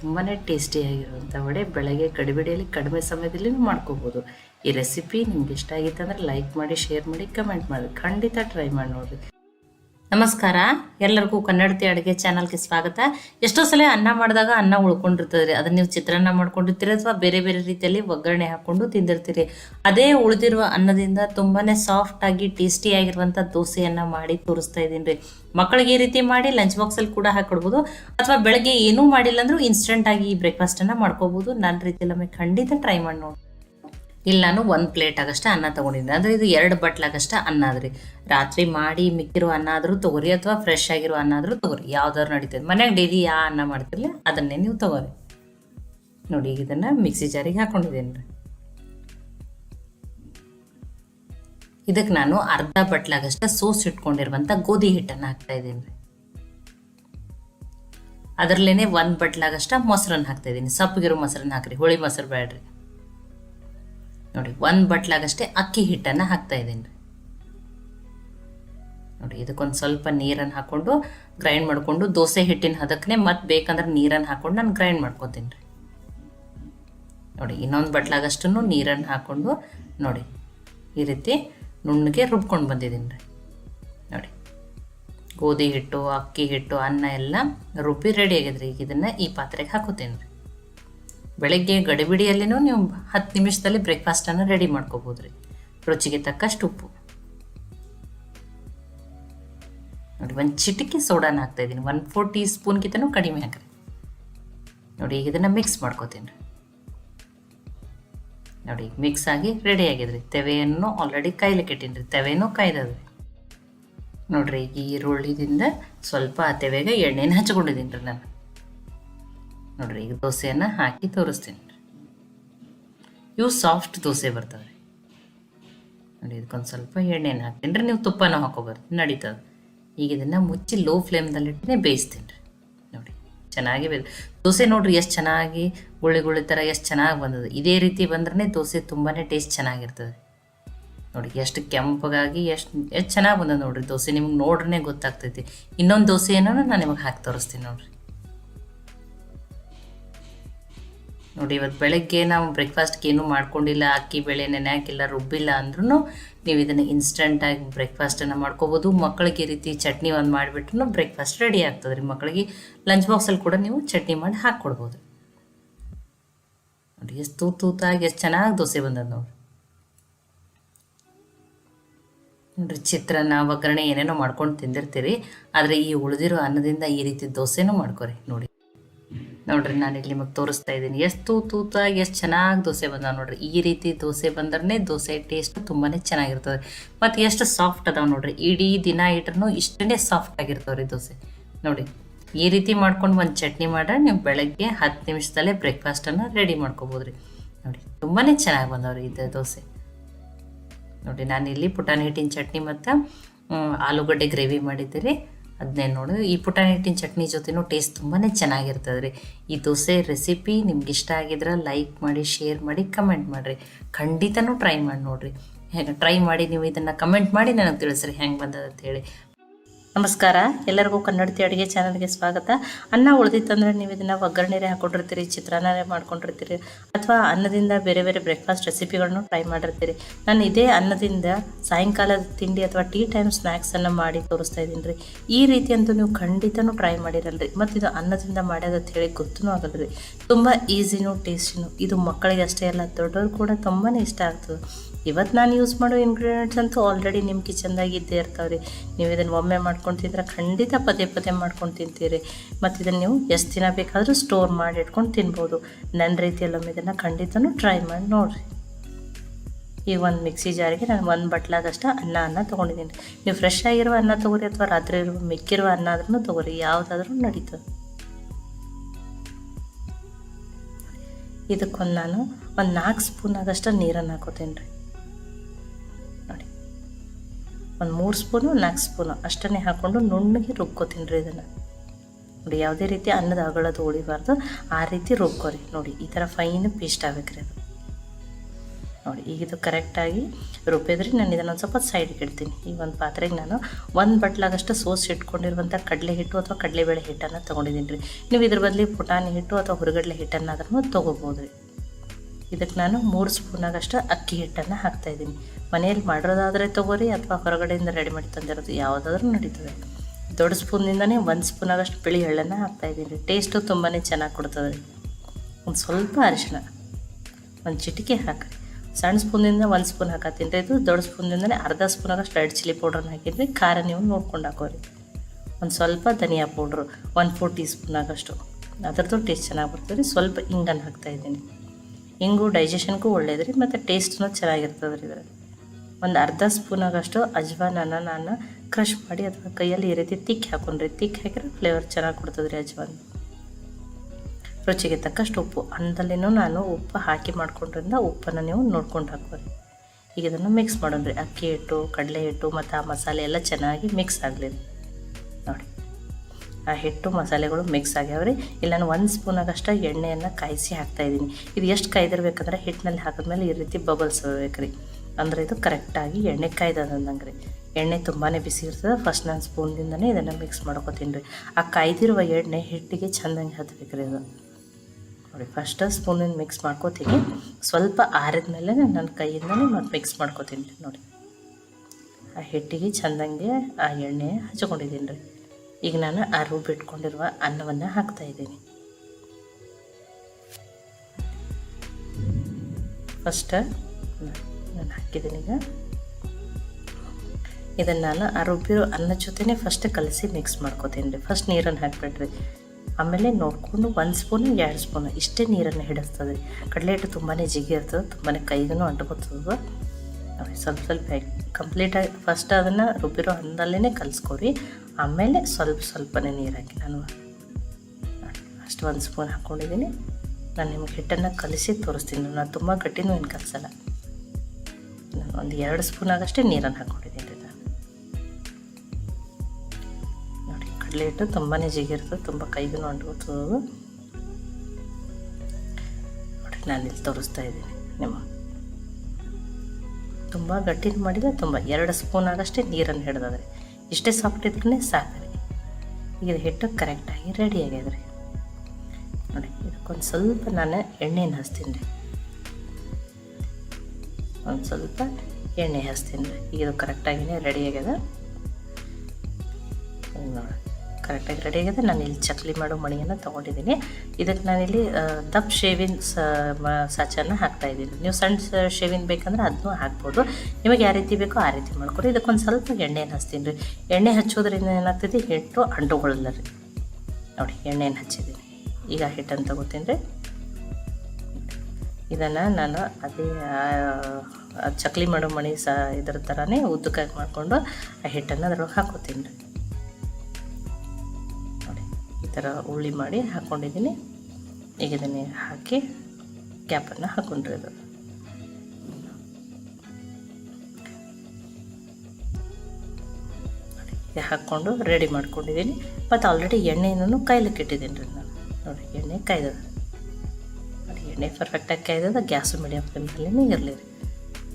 [SPEAKER 2] ತುಂಬಾ ಟೇಸ್ಟಿಯಾಗಿರುವಂಥ ವಡೆ ಬೆಳಗ್ಗೆ ಕಡಿಬಿಡಿಯಲ್ಲಿ ಕಡಿಮೆ ಸಮಯದಲ್ಲಿ ಮಾಡ್ಕೋಬೋದು. ಈ ರೆಸಿಪಿ ನಿಮ್ಗೆ ಇಷ್ಟ ಆಗಿತ್ತು ಅಂದರೆ ಲೈಕ್ ಮಾಡಿ ಶೇರ್ ಮಾಡಿ ಕಮೆಂಟ್ ಮಾಡಿ. ಖಂಡಿತ ಟ್ರೈ ಮಾಡಿ ನೋಡಿರಿ. ನಮಸ್ಕಾರ. ಎಲ್ಲರಿಗೂ ಕನ್ನಡತಿ ಅಡುಗೆ ಚಾನಲ್ಗೆ ಸ್ವಾಗತ. ಎಷ್ಟೋ ಸಲ ಅನ್ನ ಮಾಡಿದಾಗ ಅನ್ನ ಉಳ್ಕೊಂಡಿರ್ತದೆ. ಅದನ್ನ ನೀವು ಚಿತ್ರಾನ್ನ ಮಾಡ್ಕೊಂಡಿರ್ತೀರಿ ಅಥವಾ ಬೇರೆ ಬೇರೆ ರೀತಿಯಲ್ಲಿ ಒಗ್ಗರಣೆ ಹಾಕ್ಕೊಂಡು ತಿಂದಿರ್ತೀರಿ. ಅದೇ ಉಳಿದಿರುವ ಅನ್ನದಿಂದ ತುಂಬಾ ಸಾಫ್ಟ್ ಆಗಿ ಟೇಸ್ಟಿ ಆಗಿರುವಂಥ ದೋಸೆಯನ್ನ ಮಾಡಿ ತೋರಿಸ್ತಾ ಇದ್ದೀನಿ ರೀ. ಮಕ್ಕಳಿಗೆ ಈ ರೀತಿ ಮಾಡಿ ಲಂಚ್ ಬಾಕ್ಸಲ್ಲಿ ಕೂಡ ಹಾಕ್ಕೊಡ್ಬೋದು ಅಥವಾ ಬೆಳಗ್ಗೆ ಏನೂ ಮಾಡಿಲ್ಲ ಅಂದರೂ ಇನ್ಸ್ಟೆಂಟ್ ಆಗಿ ಈ ಬ್ರೇಕ್ಫಾಸ್ಟನ್ನು ಮಾಡ್ಕೋಬೋದು. ನನ್ನ ರೀತಿಯಲ್ಲಿ ಖಂಡಿತ ಟ್ರೈ ಮಾಡಿ ನೋಡಿ ಇಲ್ಲಿ ನಾನು ಒಂದು ಪ್ಲೇಟ್ ಆಗಷ್ಟ ಅನ್ನ ತೊಗೊಂಡಿದ್ದೆ. ಅಂದರೆ ಇದು ಎರಡು ಬಟ್ಲಾಗಷ್ಟ ಅನ್ನ ಅದ್ರಿ ರಾತ್ರಿ ಮಾಡಿ ಮಿಕ್ಕಿರೋ ಅನ್ನ ಆದರೂ ತೊಗೊರಿ, ಅಥವಾ ಫ್ರೆಶ್ ಆಗಿರೋ ಅನ್ನ ಆದರೂ ತೊಗೊರಿ. ಯಾವ್ದಾದ್ರು ನಡೀತದೆ. ಮನ್ಯಾಗ ಡೈಲಿ ಯಾ ಅನ್ನ ಮಾಡ್ತಿರಲಿಲ್ಲ ಅದನ್ನೇ ನೀವು ತೊಗೊರಿ. ನೋಡಿ, ಈಗ ಇದನ್ನು ಮಿಕ್ಸಿ ಜಾರಿಗೆ ಹಾಕೊಂಡಿದ್ದೇನೆ ರೀ. ಇದಕ್ಕೆ ನಾನು ಅರ್ಧ ಬಟ್ಲಾಗಷ್ಟ ಸೋಸ್ ಇಟ್ಕೊಂಡಿರುವಂಥ ಗೋಧಿ ಹಿಟ್ಟನ್ನು ಹಾಕ್ತಾ ಇದ್ದೀನಿ ರೀ. ಅದರಲ್ಲೇ ಒಂದು ಬಟ್ಲಾಗಷ್ಟ ಮೊಸರನ್ನ ಹಾಕ್ತಾ ಇದ್ದೀನಿ. ಸಪ್ಪಗಿರೋ ಮೊಸರನ್ನ ಹಾಕ್ರಿ, ಹುಳಿ ಮೊಸರು ಬೇಡ್ರಿ. ನೋಡಿ, ಒಂದು ಬಟ್ಲಾಗಷ್ಟೇ ಅಕ್ಕಿ ಹಿಟ್ಟನ್ನು ಹಾಕ್ತಾ ಇದ್ದೀನಿ. ನೋಡಿ, ಇದಕ್ಕೊಂದು ಸ್ವಲ್ಪ ನೀರನ್ನು ಹಾಕ್ಕೊಂಡು ಗ್ರೈಂಡ್ ಮಾಡಿಕೊಂಡು ದೋಸೆ ಹಿಟ್ಟಿನ ಹದಕ್ಕೆ ಮತ್ತೆ ಬೇಕಂದ್ರೆ ನೀರನ್ನು ಹಾಕ್ಕೊಂಡು ನಾನು ಗ್ರೈಂಡ್ ಮಾಡ್ಕೊತೀನಿ ರೀ. ನೋಡಿ, ಇನ್ನೊಂದು ಬಟ್ಲಾಗಷ್ಟು ನೀರನ್ನು ಹಾಕ್ಕೊಂಡು ನೋಡಿ, ಈ ರೀತಿ ನುಣ್ಣಗೆ ರುಬ್ಕೊಂಡು ಬಂದಿದ್ದೀನಿ ರೀ. ನೋಡಿ, ಗೋಧಿ ಹಿಟ್ಟು, ಅಕ್ಕಿ ಹಿಟ್ಟು, ಅನ್ನ ಎಲ್ಲ ರುಬ್ಬಿ ರೆಡಿ ಆಗಿದ್ರಿ. ಈಗ ಇದನ್ನು ಈ ಪಾತ್ರೆಗೆ ಹಾಕೋತೀನಿ ರೀ. ಬೆಳಗ್ಗೆ ಗಡಿಬಿಡಿಯಲ್ಲಿನೂ ನೀವು ಹತ್ತು ನಿಮಿಷದಲ್ಲಿ ಬ್ರೇಕ್ಫಾಸ್ಟನ್ನು ರೆಡಿ ಮಾಡ್ಕೋಬೋದು ರೀ ರುಚಿಗೆ ತಕ್ಕಷ್ಟು ಉಪ್ಪು. ನೋಡಿ, ಒಂದು ಚಿಟಿಕೆ ಸೋಡಾನ ಹಾಕ್ತಾ ಇದ್ದೀನಿ. ಒನ್ ಫೋರ್ ಟೀ ಸ್ಪೂನ್ಗಿಂತನೂ ಕಡಿಮೆ ಹಾಕ್ರಿ. ನೋಡಿ, ಈಗ ಇದನ್ನು ಮಿಕ್ಸ್ ಮಾಡ್ಕೋತೀನಿ. ರೀ ನೋಡಿ ಮಿಕ್ಸ್ ಆಗಿ ರೆಡಿ ಆಗಿದ್ರಿ. ತೆವೆಯನ್ನು ಆಲ್ರೆಡಿ ಕಾಯ್ಲಿಕ್ಕೆ ಇಟ್ಟೀನಿ ರೀ ತೆವೆನೂ ಕಾಯ್ದದ್ರಿ. ನೋಡ್ರಿ, ಈಗ ಈ ಈರುಳ್ಳಿದಿಂದ ಸ್ವಲ್ಪ ತೆವೆಗೆ ಎಣ್ಣೆನ ಹಚ್ಕೊಂಡಿದ್ದೀನಿ ರೀ ನಾನು. ನೋಡ್ರಿ, ಈಗ ದೋಸೆಯನ್ನು ಹಾಕಿ ತೋರಿಸ್ತೀನಿ. ಇವು ಸಾಫ್ಟ್ ದೋಸೆ ಬರ್ತವೆ. ನೋಡಿ, ಇದಕ್ಕೊಂದು ಸ್ವಲ್ಪ ಎಣ್ಣೆನ ಹಾಕ್ತೀನಿ. ರೀ ನೀವು ತುಪ್ಪನ ಹಾಕೋಬಾರ್ದು, ನಡೀತದೆ. ಈಗ ಇದನ್ನು ಮುಚ್ಚಿ ಲೋ ಫ್ಲೇಮ್ದಲ್ಲಿಟ್ಟೇ ಬೇಯಿಸ್ತೀನಿ ರೀ. ನೋಡಿ, ಚೆನ್ನಾಗಿ ಬೇಯ್ದು ದೋಸೆ ನೋಡ್ರಿ, ಎಷ್ಟು ಚೆನ್ನಾಗಿ ಗುಳ್ಳಿ ಗುಳ್ಳಿ ಥರ ಎಷ್ಟು ಚೆನ್ನಾಗಿ ಬಂದದ. ಇದೇ ರೀತಿ ಬಂದ್ರೆ ದೋಸೆ ತುಂಬಾ ಟೇಸ್ಟ್ ಚೆನ್ನಾಗಿರ್ತದೆ. ನೋಡಿ, ಎಷ್ಟು ಕೆಂಪಗಾಗಿ, ಎಷ್ಟು ಎಷ್ಟು ಚೆನ್ನಾಗಿ ಬಂದದ ನೋಡ್ರಿ ದೋಸೆ. ನಿಮ್ಗೆ ನೋಡ್ರೇ ಗೊತ್ತಾಗ್ತೈತಿ. ಇನ್ನೊಂದು ದೋಸೆ ಏನೋ ನಾನು ನಿಮಗೆ ಹಾಕಿ ತೋರಿಸ್ತೀನಿ ನೋಡ್ರಿ. ನೋಡಿ ಇವತ್ತು ಬೆಳಗ್ಗೆ ನಾವು ಬ್ರೇಕ್ಫಾಸ್ಟ್ಗೆ ಏನೂ ಮಾಡ್ಕೊಂಡಿಲ್ಲ. ಅಕ್ಕಿ ಬೇಳೆ ನೆನೆ ಹಾಕಿಲ್ಲ, ರುಬ್ಬಿಲ್ಲ ಅಂದ್ರೂ ನೀವು ಇದನ್ನು ಇನ್ಸ್ಟಂಟಾಗಿ ಬ್ರೇಕ್ಫಾಸ್ಟನ್ನು ಮಾಡ್ಕೋಬೋದು. ಮಕ್ಕಳಿಗೆ ಈ ರೀತಿ ಚಟ್ನಿ ಒಂದು ಮಾಡಿಬಿಟ್ರು ಬ್ರೇಕ್ಫಾಸ್ಟ್ ರೆಡಿ ಆಗ್ತದೆ ರೀ ಮಕ್ಕಳಿಗೆ ಲಂಚ್ ಬಾಕ್ಸಲ್ಲಿ ಕೂಡ ನೀವು ಚಟ್ನಿ ಮಾಡಿ ಹಾಕ್ಕೊಡ್ಬೋದು ನೋಡಿ, ಎಷ್ಟು ತೂತ್ ತೂತಾಗಿ, ಎಷ್ಟು ಚೆನ್ನಾಗಿ ದೋಸೆ ಬಂದದ ನೋಡಿ ನೋಡಿರಿ, ಚಿತ್ರಾನ್ನ, ಒಗ್ಗರಣೆ ಏನೇನೋ ಮಾಡ್ಕೊಂಡು ತಿಂದಿರ್ತೀರಿ. ಆದರೆ ಈ ಉಳಿದಿರೋ ಅನ್ನದಿಂದ ಈ ರೀತಿ ದೋಸೆನೂ ಮಾಡ್ಕೊರಿ. ನೋಡಿ. ನೋಡ್ರಿ ನಾನು ಇಲ್ಲಿ ನಿಮಗೆ ತೋರಿಸ್ತಾ ಇದ್ದೀನಿ. ಎಷ್ಟು ತೂತಾಗಿ ಎಷ್ಟು ಚೆನ್ನಾಗಿ ದೋಸೆ ಬಂದಾವ ನೋಡ್ರಿ. ಈ ರೀತಿ ದೋಸೆ ಬಂದ್ರೆ ದೋಸೆ ಟೇಸ್ಟ್ ತುಂಬಾ ಚೆನ್ನಾಗಿರ್ತದೆ. ಮತ್ತು ಎಷ್ಟು ಸಾಫ್ಟ್ ಅದಾವೆ ನೋಡ್ರಿ. ಇಡೀ ದಿನ ಇಟ್ರೂ ಇಷ್ಟೇ ಸಾಫ್ಟ್ ಆಗಿರ್ತಾವೆ ರೀ ದೋಸೆ. ನೋಡಿ, ಈ ರೀತಿ ಮಾಡ್ಕೊಂಡು ಒಂದು ಚಟ್ನಿ ಮಾಡ್ರೆ ನೀವು ಬೆಳಗ್ಗೆ ಹತ್ತು ನಿಮಿಷದಲ್ಲೇ ಬ್ರೇಕ್ಫಾಸ್ಟನ್ನು ರೆಡಿ ಮಾಡ್ಕೋಬೋದು ರೀ ನೋಡಿ ತುಂಬಾ ಚೆನ್ನಾಗಿ ಬಂದವ್ರಿ ಇದು ದೋಸೆ. ನೋಡಿ, ನಾನು ಇಲ್ಲಿ ಪುಟಾಣಿ ಹಿಟ್ಟಿನ ಚಟ್ನಿ ಮತ್ತು ಆಲೂಗಡ್ಡೆ ಗ್ರೇವಿ ಮಾಡಿದ್ದೆ ರೀ ಅದನ್ನೇ ನೋಡಿದ್ರೆ, ಈ ಪುಟಾಣಿ ಹಿಟ್ಟಿನ ಚಟ್ನಿ ಜೊತೆನೂ ಟೇಸ್ಟ್ ತುಂಬಾ ಚೆನ್ನಾಗಿರ್ತದೆ ರೀ ಈ ದೋಸೆ ರೆಸಿಪಿ ನಿಮ್ಗೆ ಇಷ್ಟ ಆಗಿದ್ರೆ ಲೈಕ್ ಮಾಡಿ ಶೇರ್ ಮಾಡಿ ಕಮೆಂಟ್ ಮಾಡಿರಿ. ಖಂಡಿತನೂ ಟ್ರೈ ಮಾಡಿ ನೋಡಿರಿ. ಟ್ರೈ ಮಾಡಿ, ನೀವು ಇದನ್ನು ಕಮೆಂಟ್ ಮಾಡಿ ನನಗೆ ತಿಳಿಸ್ರಿ. ಹೆಂಗೆ ಬಂದದ ಅಂತೇಳಿ ನಮಸ್ಕಾರ. ಎಲ್ಲರಿಗೂ ಕನ್ನಡತಿ ಅಡುಗೆ ಚಾನಲ್ಗೆ ಸ್ವಾಗತ. ಅನ್ನ ಉಳಿದಿತ್ತಂದ್ರೆ ನೀವು ಇದನ್ನು ಒಗ್ಗರಣೆರೆ ಹಾಕೊಂಡಿರ್ತೀರಿ ಚಿತ್ರಾನ್ನ ಮಾಡ್ಕೊಂಡಿರ್ತೀರಿ ಅಥವಾ ಅನ್ನದಿಂದ ಬೇರೆ ಬೇರೆ ಬ್ರೇಕ್ಫಾಸ್ಟ್ ರೆಸಿಪಿಗಳನ್ನು ಟ್ರೈ ಮಾಡಿರ್ತೀರಿ. ನಾನು ಇದೇ ಅನ್ನದಿಂದ ಸಾಯಂಕಾಲದ ತಿಂಡಿ ಅಥವಾ ಟೀ ಟೈಮ್ ಸ್ನ್ಯಾಕ್ಸನ್ನು ಮಾಡಿ ತೋರಿಸ್ತಾ ಇದ್ದೀನಿ ರೀ. ಈ ರೀತಿ ಅಂತೂ ನೀವು ಖಂಡಿತನೂ ಟ್ರೈ ಮಾಡಿರಲ್ರಿ. ಮತ್ತು ಇದು ಅನ್ನದಿಂದ ಮಾಡ್ಯೋದು ಅಂತ ಹೇಳಿ ಗೊತ್ತೂ ಆಗಲ್ಲ ರೀ. ತುಂಬ ಈಸಿನೂ ಟೇಸ್ಟಿನೂ ಇದು ಮಕ್ಕಳಿಗೆ ಅಷ್ಟೇ ಅಲ್ಲ, ದೊಡ್ಡವರು ಕೂಡ ತುಂಬಾ ಇಷ್ಟ ಆಗ್ತದೆ. ಇವತ್ತು ನಾನು ಯೂಸ್ ಮಾಡೋ ಇಂಗ್ರೀಡಿಯೆಂಟ್ಸ್ ಅಂತೂ ಆಲ್ರೆಡಿ ನಿಮ್ಮ ಕಿಚನ್ದಾಗ ಇದ್ದೇ ಇರ್ತಾವೆ ರೀ ನೀವು ಇದನ್ನು ಒಮ್ಮೆ ಮಾಡ್ಕೊಂಡು ತಿಂದ್ರೆ ಖಂಡಿತ ಪದೇ ಪದೇ ಮಾಡ್ಕೊಂಡು ತಿಂತೀರಿ. ಮತ್ತು ಇದನ್ನು ನೀವು ಎಷ್ಟು ದಿನ ಬೇಕಾದರೂ ಸ್ಟೋರ್ ಮಾಡಿ ಇಟ್ಕೊಂಡು ತಿನ್ಬೋದು. ನನ್ನ ರೀತಿಯಲ್ಲೊಮ್ಮೆ ಇದನ್ನು ಖಂಡಿತನೂ ಟ್ರೈ ಮಾಡಿ ನೋಡಿರಿ. ಈಗ ಒಂದು ಮಿಕ್ಸಿ ಜಾರಿಗೆ ನಾನು ಒಂದು ಬಟ್ಲಾದಷ್ಟು ಅನ್ನ ಅನ್ನ ತೊಗೊಂಡಿದ್ದೀನಿ. ನೀವು ಫ್ರೆಶ್ ಆಗಿರುವ ಅನ್ನ ತೊಗೊರಿ ಅಥವಾ ರಾತ್ರಿ ಇರುವ ಮಿಕ್ಕಿರುವ ಅನ್ನ ಆದ್ರೂ ತೊಗೊರಿ, ಯಾವುದಾದ್ರೂ ನಡೀತದೆ. ಇದಕ್ಕೊಂದು ನಾನು ಒಂದು ನಾಲ್ಕು ಸ್ಪೂನ್ ಆದಷ್ಟು ನೀರನ್ನು ಹಾಕೋತೀನಿ ರೀ ಒಂದು ಮೂರು ಸ್ಪೂನು, ನಾಲ್ಕು ಸ್ಪೂನು ಅಷ್ಟನ್ನೇ ಹಾಕ್ಕೊಂಡು ನುಣ್ಣಗೆ ರುಬ್ಕೋತೀನಿ ಇದನ್ನು. ನೋಡಿ, ಯಾವುದೇ ರೀತಿ ಅನ್ನದ ಅಗಳದು ಉಳಿಬಾರ್ದು. ಆ ರೀತಿ ರುಬ್ಕೋರಿ. ನೋಡಿ, ಈ ಥರ ಫೈನ್ ಪೇಸ್ಟ್ ಆಗಬೇಕ್ರಿ ಅದು. ನೋಡಿ, ಈಗ ಇದು ಕರೆಕ್ಟಾಗಿ ರುಬ್ಬಿದ್ರೆ. ನಾನು ಇದನ್ನು ಒಂದು ಸ್ವಲ್ಪ ಸೈಡ್ಗೆ ಇಡ್ತೀನಿ. ಈ ಒಂದು ಪಾತ್ರೆಗೆ ನಾನು ಒಂದು ಬಟ್ಲಾಗಷ್ಟು ಸೋಸ್ ಇಟ್ಕೊಂಡಿರುವಂಥ ಕಡಲೆ ಹಿಟ್ಟು ಅಥವಾ ಕಡಲೆಬೇಳೆ ಹಿಟ್ಟನ್ನು ತೊಗೊಂಡಿದ್ದೀನಿ ರೀ. ನೀವು ಇದ್ರ ಬದಲಿ ಪುಟಾಣಿ ಹಿಟ್ಟು ಅಥವಾ ಹುರುಗಡಲೆ ಹಿಟ್ಟನ್ನು ಅದನ್ನು ತೊಗೋಬೋದು ರೀ ಇದಕ್ಕೆ ನಾನು ಮೂರು ಸ್ಪೂನಾಗಷ್ಟು ಅಕ್ಕಿ ಹಿಟ್ಟನ್ನು ಹಾಕ್ತಾಯಿದ್ದೀನಿ ಮನೆಯಲ್ಲಿ ಮಾಡಿರೋದಾದರೆ ತೊಗೋರಿ, ಅಥವಾ ಹೊರಗಡೆಯಿಂದ ರೆಡಿಮೇಡ್ ತಂದಿರೋದು ಯಾವುದಾದ್ರೂ ನಡೀತದೆ. ದೊಡ್ಡ ಸ್ಪೂನಿಂದನೇ ಒಂದು ಸ್ಪೂನಾಗಷ್ಟು ಬಿಳಿ ಎಳ್ಳನ್ನು ಹಾಕ್ತಾಯಿದ್ದೀನಿ ಟೇಸ್ಟು ತುಂಬಾ ಚೆನ್ನಾಗಿ ಕೊಡ್ತದೆ. ಒಂದು ಸ್ವಲ್ಪ ಅರಿಶಿನ ಒಂದು ಚಿಟಿಕೆ ಹಾಕಿ ಸಣ್ಣ ಸ್ಪೂನಿಂದ ಒಂದು ಸ್ಪೂನ್ ಹಾಕತ್ತೀನಿ ಇದು. ದೊಡ್ಡ ಸ್ಪೂನಿಂದನೇ ಅರ್ಧ ಸ್ಪೂನಾಗಷ್ಟು ರೆಡ್ ಚಿಲ್ಲಿ ಪೌಡ್ರನ್ನ ಹಾಕಿದ್ರಿ. ಖಾರ ನೀವು ನೋಡ್ಕೊಂಡು ಹಾಕೋರಿ. ಒಂದು ಸ್ವಲ್ಪ ಧನಿಯಾ powder one four teaspoon ಆಗಷ್ಟು ಅದರದ್ದು ಟೇಸ್ಟ್ ಚೆನ್ನಾಗಿ ಬರ್ತದೆ ಸ್ವಲ್ಪ ಹಿಂಗನ್ನು ಹಾಕ್ತಾಯಿದ್ದೀನಿ ಹಿಂಗು ಡೈಜೆಷನ್ಗೂ ಒಳ್ಳೇದು ರೀ, ಮತ್ತು ಟೇಸ್ಟ್ನೂ ಚೆನ್ನಾಗಿರ್ತದೆ ರೀ ಇದರಲ್ಲಿ. ಒಂದು ಅರ್ಧ ಸ್ಪೂನಾಗಷ್ಟು ಅಜ್ವಾನನ ನಾನು ಕ್ರಷ್ ಮಾಡಿ ಅಥವಾ ಕೈಯಲ್ಲಿ ಈ ರೀತಿ ತಿಕ್ಕಿ ಹಾಕೊಂಡ್ರಿ. ತಿಕ್ಕಿ ಹಾಕಿದ್ರೆ ಫ್ಲೇವರ್ ಚೆನ್ನಾಗಿ ಕೊಡ್ತದೆ ರೀ ಅಜ್ವಾನ್. ರುಚಿಗೆ ತಕ್ಕಷ್ಟು ಉಪ್ಪು. ಅನ್ನದಲ್ಲಿನೂ ನಾನು ಉಪ್ಪು ಹಾಕಿ ಮಾಡ್ಕೊಂಡ್ರಿಂದ ಉಪ್ಪನ್ನು ನೀವು ನೋಡ್ಕೊಂಡು ಹಾಕೋರಿ ಈಗ ಇದನ್ನು ಮಿಕ್ಸ್ ಮಾಡೋಣ ರೀ. ಅಕ್ಕಿ ಹಿಟ್ಟು, ಕಡಲೆ ಹಿಟ್ಟು, ಮತ್ತು ಆ ಮಸಾಲೆ ಎಲ್ಲ ಚೆನ್ನಾಗಿ ಮಿಕ್ಸ್ ಆಗಲಿ ನೋಡಿ ಆ ಹಿಟ್ಟು ಮಸಾಲೆಗಳು ಮಿಕ್ಸ್ ಆಗ್ಯಾವ್ರಿ. ಇಲ್ಲ ನಾನು ಒಂದು ಸ್ಪೂನಾಗಷ್ಟು ಎಣ್ಣೆಯನ್ನು ಕಾಯಿಸಿ ಹಾಕ್ತಾಯಿದ್ದೀನಿ ಇದು ಎಷ್ಟು ಕಾಯ್ದಿರ್ಬೇಕಂದ್ರೆ ಹಿಟ್ಟಿನಲ್ಲಿ ಹಾಕಿದ್ಮೇಲೆ ಈ ರೀತಿ ಬಬಲ್ಸ್ ರೀ ಅಂದರೆ ಇದು ಕರೆಕ್ಟಾಗಿ ಎಣ್ಣೆ ಕಾಯ್ದಂಗೆ ರೀ ಎಣ್ಣೆ ತುಂಬಾ ಬಿಸಿ ಇರ್ತದೆ. ಫಸ್ಟ್ ನಾನು ಸ್ಪೂನ್ದಿಂದನೇ ಇದನ್ನು ಮಿಕ್ಸ್ ಮಾಡ್ಕೊತೀನಿ ರೀ ಆ ಕಾಯ್ದಿರುವ ಎಣ್ಣೆ ಹಿಟ್ಟಿಗೆ ಚೆಂದಂಗೆ ಹತ್ಬೇಕು ಅದು. ನೋಡಿ ಫಸ್ಟ್ ಸ್ಪೂನಿಂದ ಮಿಕ್ಸ್ ಮಾಡ್ಕೋತೀನಿ. ಸ್ವಲ್ಪ ಆರಿದ ಮೇಲೆ ನನ್ನ ಕೈಯಿಂದನೇ ಮತ್ತೆ ಮಿಕ್ಸ್ ಮಾಡ್ಕೋತೀನಿ ರೀ ನೋಡಿ, ಆ ಹಿಟ್ಟಿಗೆ ಚೆಂದಂಗೆ ಆ ಎಣ್ಣೆ ಹಚ್ಕೊಂಡಿದ್ದೀನಿ ರೀ ಈಗ ನಾನು ಆ ರುಬ್ಬಿಟ್ಕೊಂಡಿರುವ ಅನ್ನವನ್ನು ಹಾಕ್ತಾಯಿದ್ದೀನಿ ಫಸ್ಟ್ ನಾನು ಹಾಕಿದ್ದೀನಿ ಈಗ. ಇದನ್ನು ನಾನು ಆ ರುಬ್ಬಿರೋ ಅನ್ನ ಜೊತೆನೇ ಫಸ್ಟ್ ಕಲಸಿ ಮಿಕ್ಸ್ ಮಾಡ್ಕೋತೀನಿ ರೀ. ಫಸ್ಟ್ ನೀರನ್ನು ಹಾಕ್ಬಿಟ್ರಿ ಆಮೇಲೆ ನೋಡಿಕೊಂಡು ಒಂದು ಸ್ಪೂನು ಎರಡು ಸ್ಪೂನು ಇಷ್ಟೇ ನೀರನ್ನು ಹಿಡಿಸ್ತದೆ ರೀ. ಕಡಲೆ ಹಿಟ್ಟು ತುಂಬಾ ಜಿಗಿ ಇರ್ತದೆ ತುಂಬಾ ಕೈಗೂ ಅಂಟ್ಕೊತದ. ಸ್ವಲ್ಪ ಸ್ವಲ್ಪ ಕಂಪ್ಲೀಟಾಗಿ ಫಸ್ಟ್ ಅದನ್ನು ರುಬ್ಬಿರೋ ಅನ್ನದಲ್ಲೇ ಕಲಿಸ್ಕೊರಿ. ಆಮೇಲೆ ಸ್ವಲ್ಪ ಸ್ವಲ್ಪನೇ ನೀರು ಹಾಕಿ ನಾನು ಅಷ್ಟು ಒಂದು ಸ್ಪೂನ್ ಹಾಕ್ಕೊಂಡಿದ್ದೀನಿ. ನಾನು ನಿಮ್ಗೆ ಹಿಟ್ಟನ್ನು ಕಲಿಸಿ ತೋರಿಸ್ತೀನಿ. ನಾನು ತುಂಬ ಗಟ್ಟಿನೂ ಏನು ಕಲಿಸಲ್ಲ. ನಾನು ಒಂದು ಎರಡು ಸ್ಪೂನ್ ಆಗಷ್ಟೇ ನೀರನ್ನು ಹಾಕ್ಕೊಂಡಿದ್ದೀನಿ ರೀ ನಾನು ನೋಡಿ, ಕಡಲೆ ಹಿಟ್ಟು ತುಂಬಾ ಜಿಗಿರ್ತದೆ ತುಂಬ ಕೈಗೂ ಅಂಟ್ಕೊತದು ನೋಡಿ ನಾನು ಇಲ್ಲಿ ತೋರಿಸ್ತಾ ಇದ್ದೀನಿ ನಿಮ್ಮ. ತುಂಬ ಗಟ್ಟಿನ ಮಾಡಿದರೆ ತುಂಬ ಎರಡು ಸ್ಪೂನ್ ಆಗಷ್ಟೇ ನೀರನ್ನು ಹಿಡ್ದದ್ರಿ ಇಷ್ಟೇ ಸಾಫ್ಟ್ ಇದ್ರೇ ಸಾಕು ಈಗ ಇದು ಹಿಟ್ಟು ಕರೆಕ್ಟಾಗಿ ರೆಡಿ ಆಗ್ಯದ ರೀ ನೋಡಿ, ಇದಕ್ಕೊಂದು ಸ್ವಲ್ಪ ನಾನು ಎಣ್ಣೆನ ಹಚ್ತೀನಿ ರೀ. ಒಂದು ಸ್ವಲ್ಪ ಎಣ್ಣೆ ಹಚ್ತೀನಿ ರೀ. ಈಗ ಇದು ಕರೆಕ್ಟಾಗಿನೇ ರೆಡಿ ಆಗ್ಯದ. ನೋಡಿ ಕರೆಕ್ಟಾಗಿ ರೆಡಿ ಆಗಿದೆ. ನಾನು ಇಲ್ಲಿ ಚಕ್ಲಿ ಮಾಡೋ ಮಣಿಯನ್ನು ತೊಗೊಂಡಿದ್ದೀನಿ. ಇದಕ್ಕೆ ನಾನಿಲ್ಲಿ ದಪ್ ದಪ್ಪ ಶೇವಿನ ಸಾಚನ್ನು ಹಾಕ್ತಾಯಿದ್ದೀನಿ ನೀವು ಸಣ್ಣ ಶೇವಿನ ಬೇಕಂದ್ರೆ ಅದನ್ನೂ ಹಾಕ್ಬೋದು. ನಿಮಗೆ ಯಾವ ರೀತಿ ಬೇಕೋ ಆ ರೀತಿ ಮಾಡ್ಕೊಡಿ. ಇದಕ್ಕೊಂದು ಸ್ವಲ್ಪ ಎಣ್ಣೆನ ಹಚ್ತೀನಿ ರೀ. ಎಣ್ಣೆ ಹಚ್ಚೋದ್ರಿಂದ ಏನಾಗ್ತದೆ ಹಿಟ್ಟು ಅಂಟುಗೊಳ್ಳಲ್ಲ ರೀ. ನೋಡಿ ಎಣ್ಣೆನ ಹಚ್ಚಿದ್ದೀನಿ. ಈಗ ಹಿಟ್ಟನ್ನು ತಗೋತೀನಿ ರೀ. ಇದನ್ನು ನಾನು ಅದೇ ಚಕ್ಲಿ ಮಾಡೋ ಮಣಿ ಸಹ ಇದ್ರ ಥರನೇ ಉದ್ದಕ್ಕಾಗಿ ಮಾಡಿಕೊಂಡು ಆ ಹಿಟ್ಟನ್ನು ಅದ್ರೊಳಗೆ ಹಾಕೋತೀನಿ ರೀ. ಥರ ಉಳ್ಳಿ ಮಾಡಿ ಹಾಕ್ಕೊಂಡಿದ್ದೀನಿ ಈಗ ಇದನ್ನೇ ಹಾಕಿ ಕ್ಯಾಪನ್ನು ಹಾಕ್ಕೊಂಡಿರೋದು ಹಾಕ್ಕೊಂಡು ರೆಡಿ ಮಾಡ್ಕೊಂಡಿದ್ದೀನಿ. ಮತ್ತು ಆಲ್ರೆಡಿ ಎಣ್ಣೆಯನ್ನು ಕಾಯ್ಲಿಕ್ಕೆ ಇಟ್ಟಿದ್ದೀನಿ ರೀ ನಾನು. ನೋಡಿ, ಎಣ್ಣೆ ಕಾಯ್ದದ. ಎಣ್ಣೆ ಪರ್ಫೆಕ್ಟಾಗಿ ಕಾಯ್ದದ. ಗ್ಯಾಸು ಮೀಡಿಯಮ್ ಫ್ಲೇಮ್ದಲ್ಲಿ ಇರಲಿ ರೀ.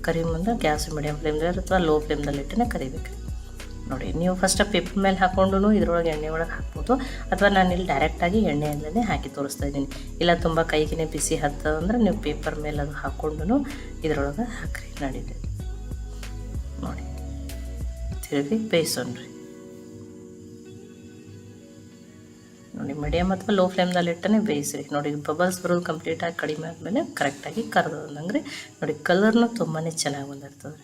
[SPEAKER 2] ಕರಿ ಮುಂದೆ ಗ್ಯಾಸು ಮೀಡಿಯಮ್ ಫ್ಲೇಮ್ದಲ್ಲಿ ಅಥವಾ ಲೋ ಫ್ಲೇಮ್ದಲ್ಲಿ ಇಟ್ಟನೆ ಕರಿಬೇಕು. ನೋಡಿ, ನೀವು ಫಸ್ಟ್ ಪೇಪರ್ ಮೇಲೆ ಹಾಕೊಂಡು ಇದ್ರೊಳಗೆ ಎಣ್ಣೆ ಒಳಗೆ ಹಾಕ್ಬೋದು. ಅಥವಾ ನಾನು ಇಲ್ಲಿ ಡೈರೆಕ್ಟಾಗಿ ಎಣ್ಣೆಯಲ್ಲೇ ಹಾಕಿ ತೋರಿಸ್ತಾ ಇದ್ದೀನಿ. ಇಲ್ಲ ತುಂಬ ಕೈಗಿನೇ ಬಿಸಿ ಹತ್ತದಂದ್ರೆ ನೀವು ಪೇಪರ್ ಮೇಲೆ ಅದು ಹಾಕ್ಕೊಂಡು ಇದ್ರೊಳಗೆ ಹಾಕ್ರಿ ನಡೀತೆ ನೋಡಿ, ತಿರುಗಿ ಬೇಯಿಸೋಣ್ರಿ. ನೋಡಿ ಮೀಡಿಯಮ್ ಅಥವಾ ಲೋ ಫ್ಲೇಮ್ದಲ್ಲಿ ಇಟ್ಟನೆ ಬೇಯಿಸ್ರಿ. ನೋಡಿ ಬಬಲ್ಸ್ ಬರೋದು ಕಂಪ್ಲೀಟಾಗಿ ಕಡಿಮೆ ಆದಮೇಲೆ ಕರೆಕ್ಟಾಗಿ ಕರೆದಂಗೆ ನೋಡಿ ಕಲರ್ನು ತುಂಬಾ ಚೆನ್ನಾಗಿ ಬಂದಿರ್ತದೆ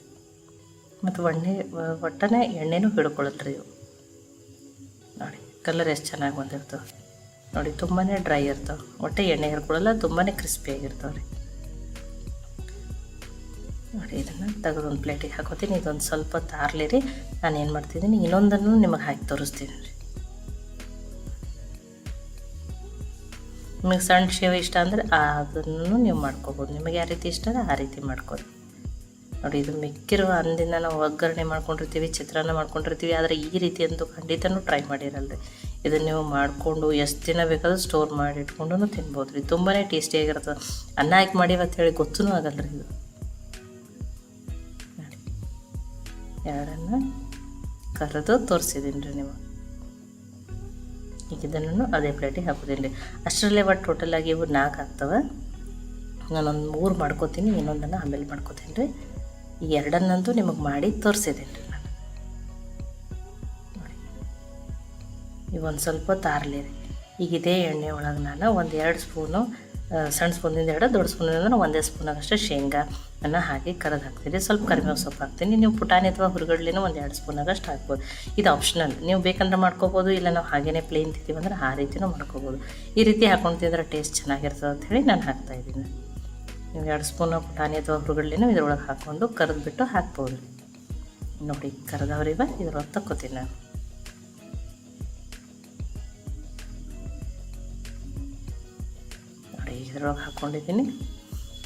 [SPEAKER 2] ಮತ್ತು ಒಣ್ಣೆ ಒಟ್ಟನೆ ಎಣ್ಣೆನೂ ಹಿಡ್ಕೊಳ್ಳುತ್ತೆ ರೀ ನೋಡಿ ಕಲರ್ ಎಷ್ಟು ಚೆನ್ನಾಗಿ ಬಂದಿರ್ತವೆ. ನೋಡಿ ತುಂಬಾ ಡ್ರೈ ಇರ್ತವೆ. ಒಟ್ಟೆ ಎಣ್ಣೆ ಹಿಡ್ಕೊಳ್ಳಲ್ಲ ತುಂಬಾ ಕ್ರಿಸ್ಪಿಯಾಗಿರ್ತವೆ ರೀ. ನೋಡಿ, ಇದನ್ನು ತೆಗೆದು ಒಂದು ಪ್ಲೇಟಿಗೆ ಹಾಕೋತೀನಿ. ಇದೊಂದು ಸ್ವಲ್ಪ ತಾರಲಿ ರೀ. ನಾನು ಏನು ಮಾಡ್ತಿದ್ದೀನಿ ಇನ್ನೊಂದನ್ನು ನಿಮಗೆ ಹಾಕಿ ತೋರಿಸ್ತೀನಿ ರೀ. ನಿಮಗೆ ಸಣ್ಣ ಶೇವ್ ಇಷ್ಟ ಅಂದರೆ ಅದನ್ನು ನೀವು ಮಾಡ್ಕೋಬೋದು. ನಿಮಗೆ ಯಾವ ರೀತಿ ಇಷ್ಟ ಆ ರೀತಿ ಮಾಡ್ಕೊಳ್ಳಿ ನೋಡಿ, ಇದು ಮಿಕ್ಕಿರುವ ಅಂದಿನ ನಾವು ಒಗ್ಗರಣೆ ಮಾಡ್ಕೊಂಡಿರ್ತೀವಿ, ಚಿತ್ರಾನ್ನ ಮಾಡ್ಕೊಂಡಿರ್ತೀವಿ. ಆದರೆ ಈ ರೀತಿ ಅಂತೂ ಖಂಡಿತನೂ ಟ್ರೈ ಮಾಡಿರಲ್ರಿ. ಇದನ್ನು ನೀವು ಮಾಡಿಕೊಂಡು ಎಷ್ಟು ದಿನ ಬೇಕಾದರೂ ಸ್ಟೋರ್ ಮಾಡಿ ಇಟ್ಕೊಂಡು ತಿನ್ಬೋದು ರೀ. ತುಂಬಾ ಟೇಸ್ಟಿಯಾಗಿರ್ತದೆ ಅನ್ನ ಹಾಕಿ ಅಂತ ಹೇಳಿ ಗೊತ್ತೂ ಆಗಲ್ಲ ರೀ ಇದು. ನೋಡಿ, ಎರಡನ್ನು ಕರೆದು ತೋರಿಸಿದ್ದೀನಿ ರೀ ನೀವು. ಈಗ ಇದನ್ನು ಅದೇ ಪ್ಲೇಟಿಗೆ ಹಾಕೋದಿಲ್ಲ ರೀ. ಅಷ್ಟರಲ್ಲೇ ಒಟ್ಟು ಆಗಿ ಇವು ನಾಲ್ಕು ಆಗ್ತವೆ. ನಾನೊಂದು ಮೂರು ಮಾಡ್ಕೋತೀನಿ, ಇನ್ನೊಂದನ್ನು ಆಮೇಲೆ ಮಾಡ್ಕೋತೀನಿ ರೀ. ಈ ಎರಡನ್ನಂತೂ ನಿಮಗೆ ಮಾಡಿ ತೋರಿಸಿದ್ದೀನಿ ರೀ ನಾನು ಈಗ ಒಂದು ಸ್ವಲ್ಪ ತಾರಲಿ ರೀ ಈಗ ಇದೇ ಎಣ್ಣೆ ಒಳಗೆ ನಾನು ಒಂದು ಎರಡು ಸ್ಪೂನು ಸಣ್ಣ ಸ್ಪೂನಿಂದ ಎರಡು, ದೊಡ್ಡ ಸ್ಪೂನಿಂದ ಒಂದೇ ಸ್ಪೂನಾಗಷ್ಟು ಶೇಂಗಾ ಅನ್ನು ಹಾಕಿ ಕರೆದು ಹಾಕ್ತೀನಿ. ಸ್ವಲ್ಪ ಕರಿಬೇವು ಸೊಪ್ಪು ಹಾಕ್ತೀನಿ. ನೀವು ಪುಟಾಣಿ ಅಥವಾ ಹುರುಗಡ್ಲಿನೂ ಒಂದು ಎರಡು ಸ್ಪೂನಾಗಷ್ಟು ಹಾಕ್ಬೋದು. ಇದು ಆಪ್ಷನಲ್ ನೀವು ಬೇಕಂದ್ರೆ ಮಾಡ್ಕೋಬೋದು, ಇಲ್ಲ ನಾವು ಹಾಗೇ ಪ್ಲೇನ್ ತಿಂತೀವಿ ಅಂದ್ರೆ ಆ ರೀತಿಯೂ ಮಾಡ್ಕೋಬೋದು. ಈ ರೀತಿ ಹಾಕೊಂಡು ತಿಂದ್ರೆ ಟೇಸ್ಟ್ ಚೆನ್ನಾಗಿರ್ತದೆ ಅಂತ ಹೇಳಿ ನಾನು ಹಾಕ್ತಾಯಿದ್ದೀನಿ ನೀವು ಎರಡು ಸ್ಪೂನ್ ಪುಟಾಣಿ ಅಥವಾ ಹುರುಗಡ್ಲಿನೂ ಇದ್ರೊಳಗೆ ಹಾಕ್ಕೊಂಡು ಕರೆದ್ಬಿಟ್ಟು ಹಾಕ್ಬೋದು. ನೋಡಿ, ಕರೆದವ್ರಿವ, ಇದ್ರೊಳಗೆ ತಕ್ಕೋತೀನಿ ನಾನು. ನೋಡಿ, ಇದ್ರೊಳಗೆ ಹಾಕ್ಕೊಂಡಿದ್ದೀನಿ.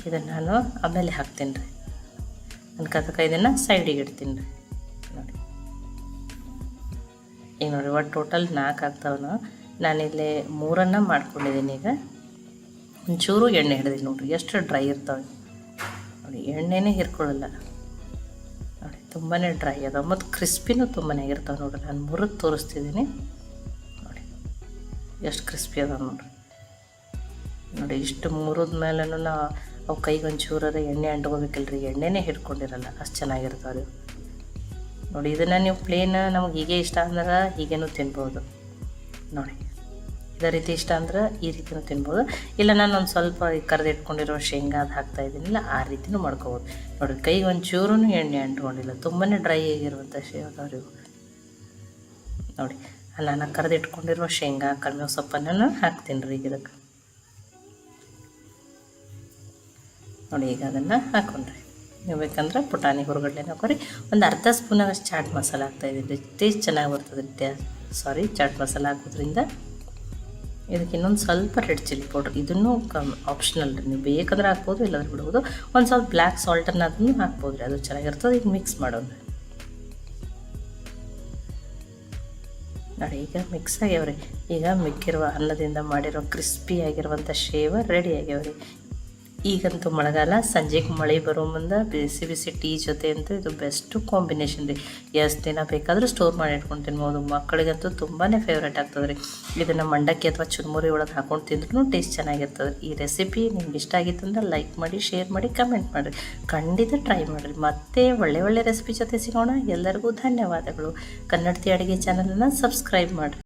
[SPEAKER 2] ಇದನ್ನು ನಾನು ಆಮೇಲೆ ಹಾಕ್ತೀನಿ ರೀ. ಕಥಕ ಇದನ್ನು ಸೈಡಿಗೆ ಇಡ್ತೀನಿ ರೀ. ನೋಡಿ. ಈಗ ನೋಡಿ ಒಟ್ಟು ಟೋಟಲ್ ನಾಲ್ಕು ಆಗ್ತಾವನು. ನಾನಿಲ್ಲಿ ಮೂರನ್ನು ಮಾಡ್ಕೊಂಡಿದ್ದೀನಿ ಈಗ. ಒಂಚೂರು ಎಣ್ಣೆ ಹಿಡಿದೀನಿ ನೋಡಿರಿ, ಎಷ್ಟು ಡ್ರೈ ಇರ್ತಾವೆ. ನೋಡಿ, ಎಣ್ಣೆನೇ ಹಿರ್ಕೊಳ್ಳಲ್ಲ. ನೋಡಿ ತುಂಬಾ ಡ್ರೈ ಅದಾವೆ ಮತ್ತು ಕ್ರಿಸ್ಪಿನೂ ತುಂಬಾ ಆಗಿರ್ತಾವೆ ನೋಡಿರಿ, ನಾನು ಮುರಿದು ತೋರಿಸ್ತಿದ್ದೀನಿ ನೋಡಿ, ಎಷ್ಟು ಕ್ರಿಸ್ಪಿ ಅದಾವೆ ನೋಡಿರಿ. ನೋಡಿ, ಇಷ್ಟು ಮುರಿದ ಮೇಲೂ ಅವು ಕೈಗೆ ಒಂಚೂರರ ಎಣ್ಣೆ ರೀ ಎಣ್ಣೆನೇ ಹಿಡ್ಕೊಂಡಿರಲ್ಲ, ಅಷ್ಟು ಚೆನ್ನಾಗಿರ್ತಾವೆ. ನೋಡಿ, ಇದನ್ನು ನೀವು ಪ್ಲೇನ್ ನಮಗೆ ಹೀಗೆ ಇಷ್ಟ ಅಂದ್ರೆ ಹೀಗೇನು ತಿನ್ಬೋದು. ನೋಡಿ ಇದೇ ರೀತಿ ಇಷ್ಟ ಅಂದ್ರೆ ಈ ರೀತಿನೂ ತಿನ್ಬೋದು. ಇಲ್ಲ ನಾನು ಒಂದು ಸ್ವಲ್ಪ ಕರೆದಿಟ್ಕೊಂಡಿರೋ ಶೇಂಗಾ ಅದು ಹಾಕ್ತಾ ಇದ್ದೀನಿಲ್ಲ, ಆ ರೀತಿನೂ ಮಾಡ್ಕೋಬೋದು. ನೋಡಿ ಕೈಗೆ ಒಂದು ಚೂರೂ ಎಣ್ಣೆ ಅಂಟ್ಕೊಂಡಿಲ್ಲ ತುಂಬಾ ಡ್ರೈ ಆಗಿರುವಂಥ ಶೇಂಗಾವ್ರಿ ನೋಡಿ, ನಾನು ಕರೆದಿಟ್ಕೊಂಡಿರೋ ಶೇಂಗಾ ಕಡಿಮೆ ಸೊಪ್ಪನ್ನು ಹಾಕ್ತೀನಿ ರೀ ಇದಕ್ಕೆ ನೋಡಿ, ಈಗ ಅದನ್ನು ಹಾಕೊಂಡ್ರಿ ನೀವು ಬೇಕಂದ್ರೆ ಪುಟಾಣಿ ಹುರುಗಡ್ಲೆ ಹಾಕೋರಿ. ಒಂದು ಅರ್ಧ ಸ್ಪೂನಾಗಷ್ಟು ಚಾಟ್ ಮಸಾಲ ಹಾಕ್ತಾಯಿದ್ದೀನಿ ಟೇಸ್ಟ್ ಚೆನ್ನಾಗಿ ಬರ್ತದೆ ಸಾರಿ ಚಾಟ್ ಮಸಾಲ ಹಾಕೋದ್ರಿಂದ. ಇದಕ್ಕೆ ಇನ್ನೊಂದು ಸ್ವಲ್ಪ ರೆಡ್ ಚಿಲ್ಲಿ ಪೌಡ್ರ್ ಇದನ್ನು ಕಮ್ ಆಪ್ಷನಲ್ ರೀ ನೀವು ಬೇಕಂದ್ರೆ ಹಾಕ್ಬೋದು, ಇಲ್ಲಾಂದ್ರೆ ಬಿಡ್ಬೋದು. ಒಂದು ಸ್ವಲ್ಪ ಬ್ಲ್ಯಾಕ್ ಸಾಲ್ಟನ್ನು ಅದನ್ನು ಹಾಕ್ಬೋದು ರೀ ಅದು ಚೆನ್ನಾಗಿರ್ತದೆ ಈಗ ಮಿಕ್ಸ್ ಮಾಡೋಣ ನೋಡಿ, ಈಗ ಮಿಕ್ಸ್ ಆಗ್ಯಾವ್ರಿ. ಈಗ ಮಿಕ್ಕಿರುವ ಅನ್ನದಿಂದ ಮಾಡಿರೋ ಕ್ರಿಸ್ಪಿ ಆಗಿರುವಂಥ ಶೇವ ರೆಡಿ ಆಗ್ಯಾವ್ರಿ. ಈಗಂತೂ ಮಳೆಗಾಲ, ಸಂಜೆಗೆ ಮಳೆ ಬರೋ ಮುಂದೆ ಬಿಸಿ ಬಿಸಿ ಟೀ ಜೊತೆ ಅಂತೂ ಇದು ಬೆಸ್ಟು ಕಾಂಬಿನೇಷನ್ ರೀ. ಎಷ್ಟು ದಿನ ಬೇಕಾದರೂ ಸ್ಟೋರ್ ಮಾಡಿ ಇಟ್ಕೊಂಡು ತಿನ್ಬೋದು ಮಕ್ಕಳಿಗಂತೂ ತುಂಬಾ ಫೇವ್ರೇಟ್ ಆಗ್ತದೆ ರೀ ಇದನ್ನು ಮಂಡಕ್ಕಿ ಅಥವಾ ಚುರುಮುರಿ ಒಳಗೆ ಹಾಕೊಂಡು ತಿಂದ್ರೂ ಟೇಸ್ಟ್ ಚೆನ್ನಾಗಿರ್ತದೆ ಈ ರೆಸಿಪಿ ನಿಮ್ಗೆ ಇಷ್ಟ ಆಗಿತ್ತು ಅಂದ್ರೆ ಲೈಕ್ ಮಾಡಿ ಶೇರ್ ಮಾಡಿ ಕಮೆಂಟ್ ಮಾಡಿರಿ. ಖಂಡಿತ ಟ್ರೈ ಮಾಡಿರಿ. ಮತ್ತೆ ಒಳ್ಳೆ ಒಳ್ಳೆ ರೆಸಿಪಿ ಜೊತೆ ಸಿಗೋಣ. ಎಲ್ಲರಿಗೂ ಧನ್ಯವಾದಗಳು. ಕನ್ನಡತಿ ಅಡುಗೆ ಚಾನಲನ್ನು ಸಬ್ಸ್ಕ್ರೈಬ್ ಮಾಡಿರಿ.